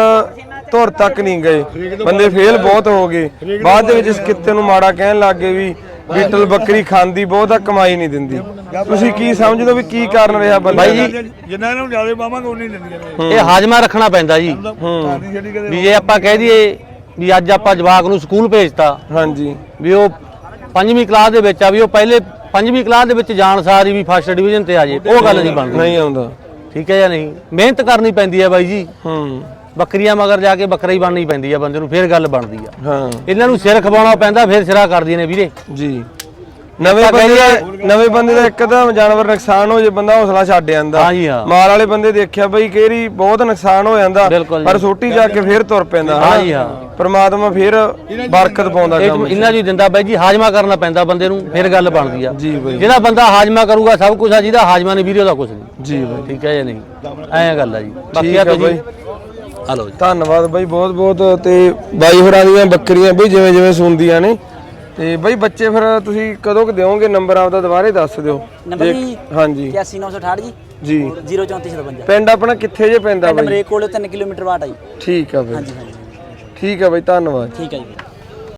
ਧੁਰ ਤੱਕ ਨਹੀਂ ਗਏ। ਬੰਦੇ ਫੇਲ ਬਹੁਤ ਹੋ ਗਏ। ਬਾਅਦ ਦੇ ਵਿੱਚ ਇਸ ਕਿੱਤੇ ਨੂੰ ਮਾੜਾ ਕਹਿਣ ਲੱਗ ਗਏ ਵੀ ਬੀਟਲ ਬੱਕਰੀ ਖਾਂਦੀ ਬਹੁਤ ਆ ਕਮਾਈ ਨਹੀਂ ਦਿੰਦੀ। ਤੁਸੀਂ ਕੀ ਸਮਝਦੇ ਹੋ ਵੀ ਕੀ ਕਾਰਨ ਰਿਹਾ ਬੰਦੇ ਬਾਈ ਜੀ। ਜਿੰਨਾ ਇਹਨੂੰ ਜ਼ਿਆਦਾ ਪਾਵਾਂਗੇ ਉਨੀ ਦਿੰਦੀਆਂ ਨੇ। ਇਹ ਹਾਜ਼ਮਾ ਰੱਖਣਾ ਪੈਂਦਾ ਜੀ। ਕਦੇ ਵੀ ਜੇ ਆਪਾਂ ਕਹਿ ਦਈਏ ਵੀ ਅੱਜ ਆਪਾਂ ਜਵਾਕ ਨੂੰ ਸਕੂਲ ਭੇਜਤਾ ਹਾਂਜੀ। ਵੀ ਉਹ ਪੰਜਵੀਂ ਕਲਾਸ ਦੇ ਵਿੱਚ ਆ ਵੀ ਉਹ ਪਹਿਲੇ ਪੰਜਵੀਂ ਕਲਾਸ ਦੇ ਵਿੱਚ ਜਾਣ ਸਾਰ ਹੀ ਵੀ ਫਸਟ ਡਿਵੀਜ਼ਨ ਤੇ ਆ ਜੇ ਉਹ ਗੱਲ ਨਹੀਂ ਬਣਦੀ। ਨਹੀਂ ਆਉਂਦਾ। ਠੀਕ ਹੈ ਜਾਂ ਨਹੀਂ? ਮਿਹਨਤ ਕਰਨੀ ਪੈਂਦੀ ਹੈ ਬਾਈ ਜੀ। ਹੂੰ। ਬੱਕਰੀਆਂ ਮਗਰ ਜਾ ਕੇ ਬੱਕਰਾ ਹੀ ਬਣਨੀ ਪੈਂਦੀ ਆ ਬੰਦੇ ਨੂੰ ਫਿਰ ਗੱਲ ਬਣਦੀ ਆ। ਹਾਂ। ਇਹਨਾਂ ਨੂੰ ਸਿਰ ਖਵਾਉਣਾ ਪੈਂਦਾ ਫਿਰ ਸਿਰਾ ਕਰਦੀਆਂ ਨੇ ਵੀਰੇ। ਜੀ। ਨਵੇਂ ਬੰਦੇ ਦਾ ਨਵੇਂ ਬੰਦੇ ਦਾ ਇੱਕਦਮ ਜਾਨਵਰ ਨੁਕਸਾਨ ਹੋ ਜੇ ਬੰਦਾ ਹੌਸਲਾ ਛੱਡ ਜਾਂਦਾ। ਹਾਂਜੀ ਹਾਂ। ਮਾਲ ਵਾਲੇ ਬੰਦੇ ਦੇਖਿਆ ਬਈ ਕੇਰੀ ਬਹੁਤ ਨੁਕਸਾਨ ਹੋ ਜਾਂਦਾ। ਪਰ ਸੋਟੀ ਜਾ ਕੇ ਫੇਰ ਤੁਰ ਪੈਂਦਾ। ਹਾਂਜੀ ਹਾਂ। ਪ੍ਰਮਾਤਮਾ ਫੇਰ ਬਰਕਤ ਪਾਉਂਦਾ ਕੰਮ ਇਹਨਾਂ ਜੀ ਦਿੰਦਾ ਬਾਈ ਜੀ ਹਾਜ਼ਮਾ ਕਰਨਾ ਪੈਂਦਾ ਬੰਦੇ ਨੂੰ ਫਿਰ ਗੱਲ ਬਣਦੀ ਆ। ਜਿਹੜਾ ਬੰਦਾ ਹਾਜ਼ਮਾ ਕਰੂਗਾ ਸਭ ਕੁਝ ਆ ਜਿਹਦਾ ਹਾਜ਼ਮਾ ਨਹੀਂ ਵੀਰੇ ਉਹਦਾ ਕੁਝ ਨਹੀਂ। ਜੀ ਬਾਈ। ਠੀਕ ਹੈ ਜਾਂ ਨਹੀਂ? ਐਂ ਗੱਲ ਆ ਜੀ। ਬਾਕੀ ਆ ਤੁਸੀਂ ਹਲੋ ਜੀ। ਧੰਨਵਾਦ ਬਾਈ ਬਹੁਤ ਬਹੁਤ ਤੇ ਬਾਈ ਹੋਰਾਂ ਦੀਆਂ ਬੱਕਰੀਆਂ ਬਈ ਜਿਵੇਂ ਜਿਵੇਂ ਸੁਣਦੀਆਂ ਨੇ। ਤੇ ਬਾਈ ਬੱਚੇ ਫਿਰ ਤੁਸੀਂ ਕਦੋਂ ਕਿ ਦਿਓਗੇ ਨੰਬਰ ਆਪਦਾ ਦੁਬਾਰੇ ਦੱਸ ਦਿਓ? ਨੰਬਰ ਜੀ ਹਾਂਜੀ। 81968 ਜੀ। ਜੀ। 03457 ਪਿੰਡ ਆਪਣਾ ਕਿੱਥੇ ਜੇ ਪੈਂਦਾ ਬਾਈ? ਮਰੇ ਕੋਲ 3 ਕਿਲੋਮੀਟਰ ਬਾਟ ਆ ਜੀ। ਠੀਕ ਆ ਬਾਈ। ਹਾਂਜੀ ਹਾਂਜੀ। ਠੀਕ ਆ ਬਾਈ ਧੰਨਵਾਦ। ਠੀਕ ਹੈ ਜੀ।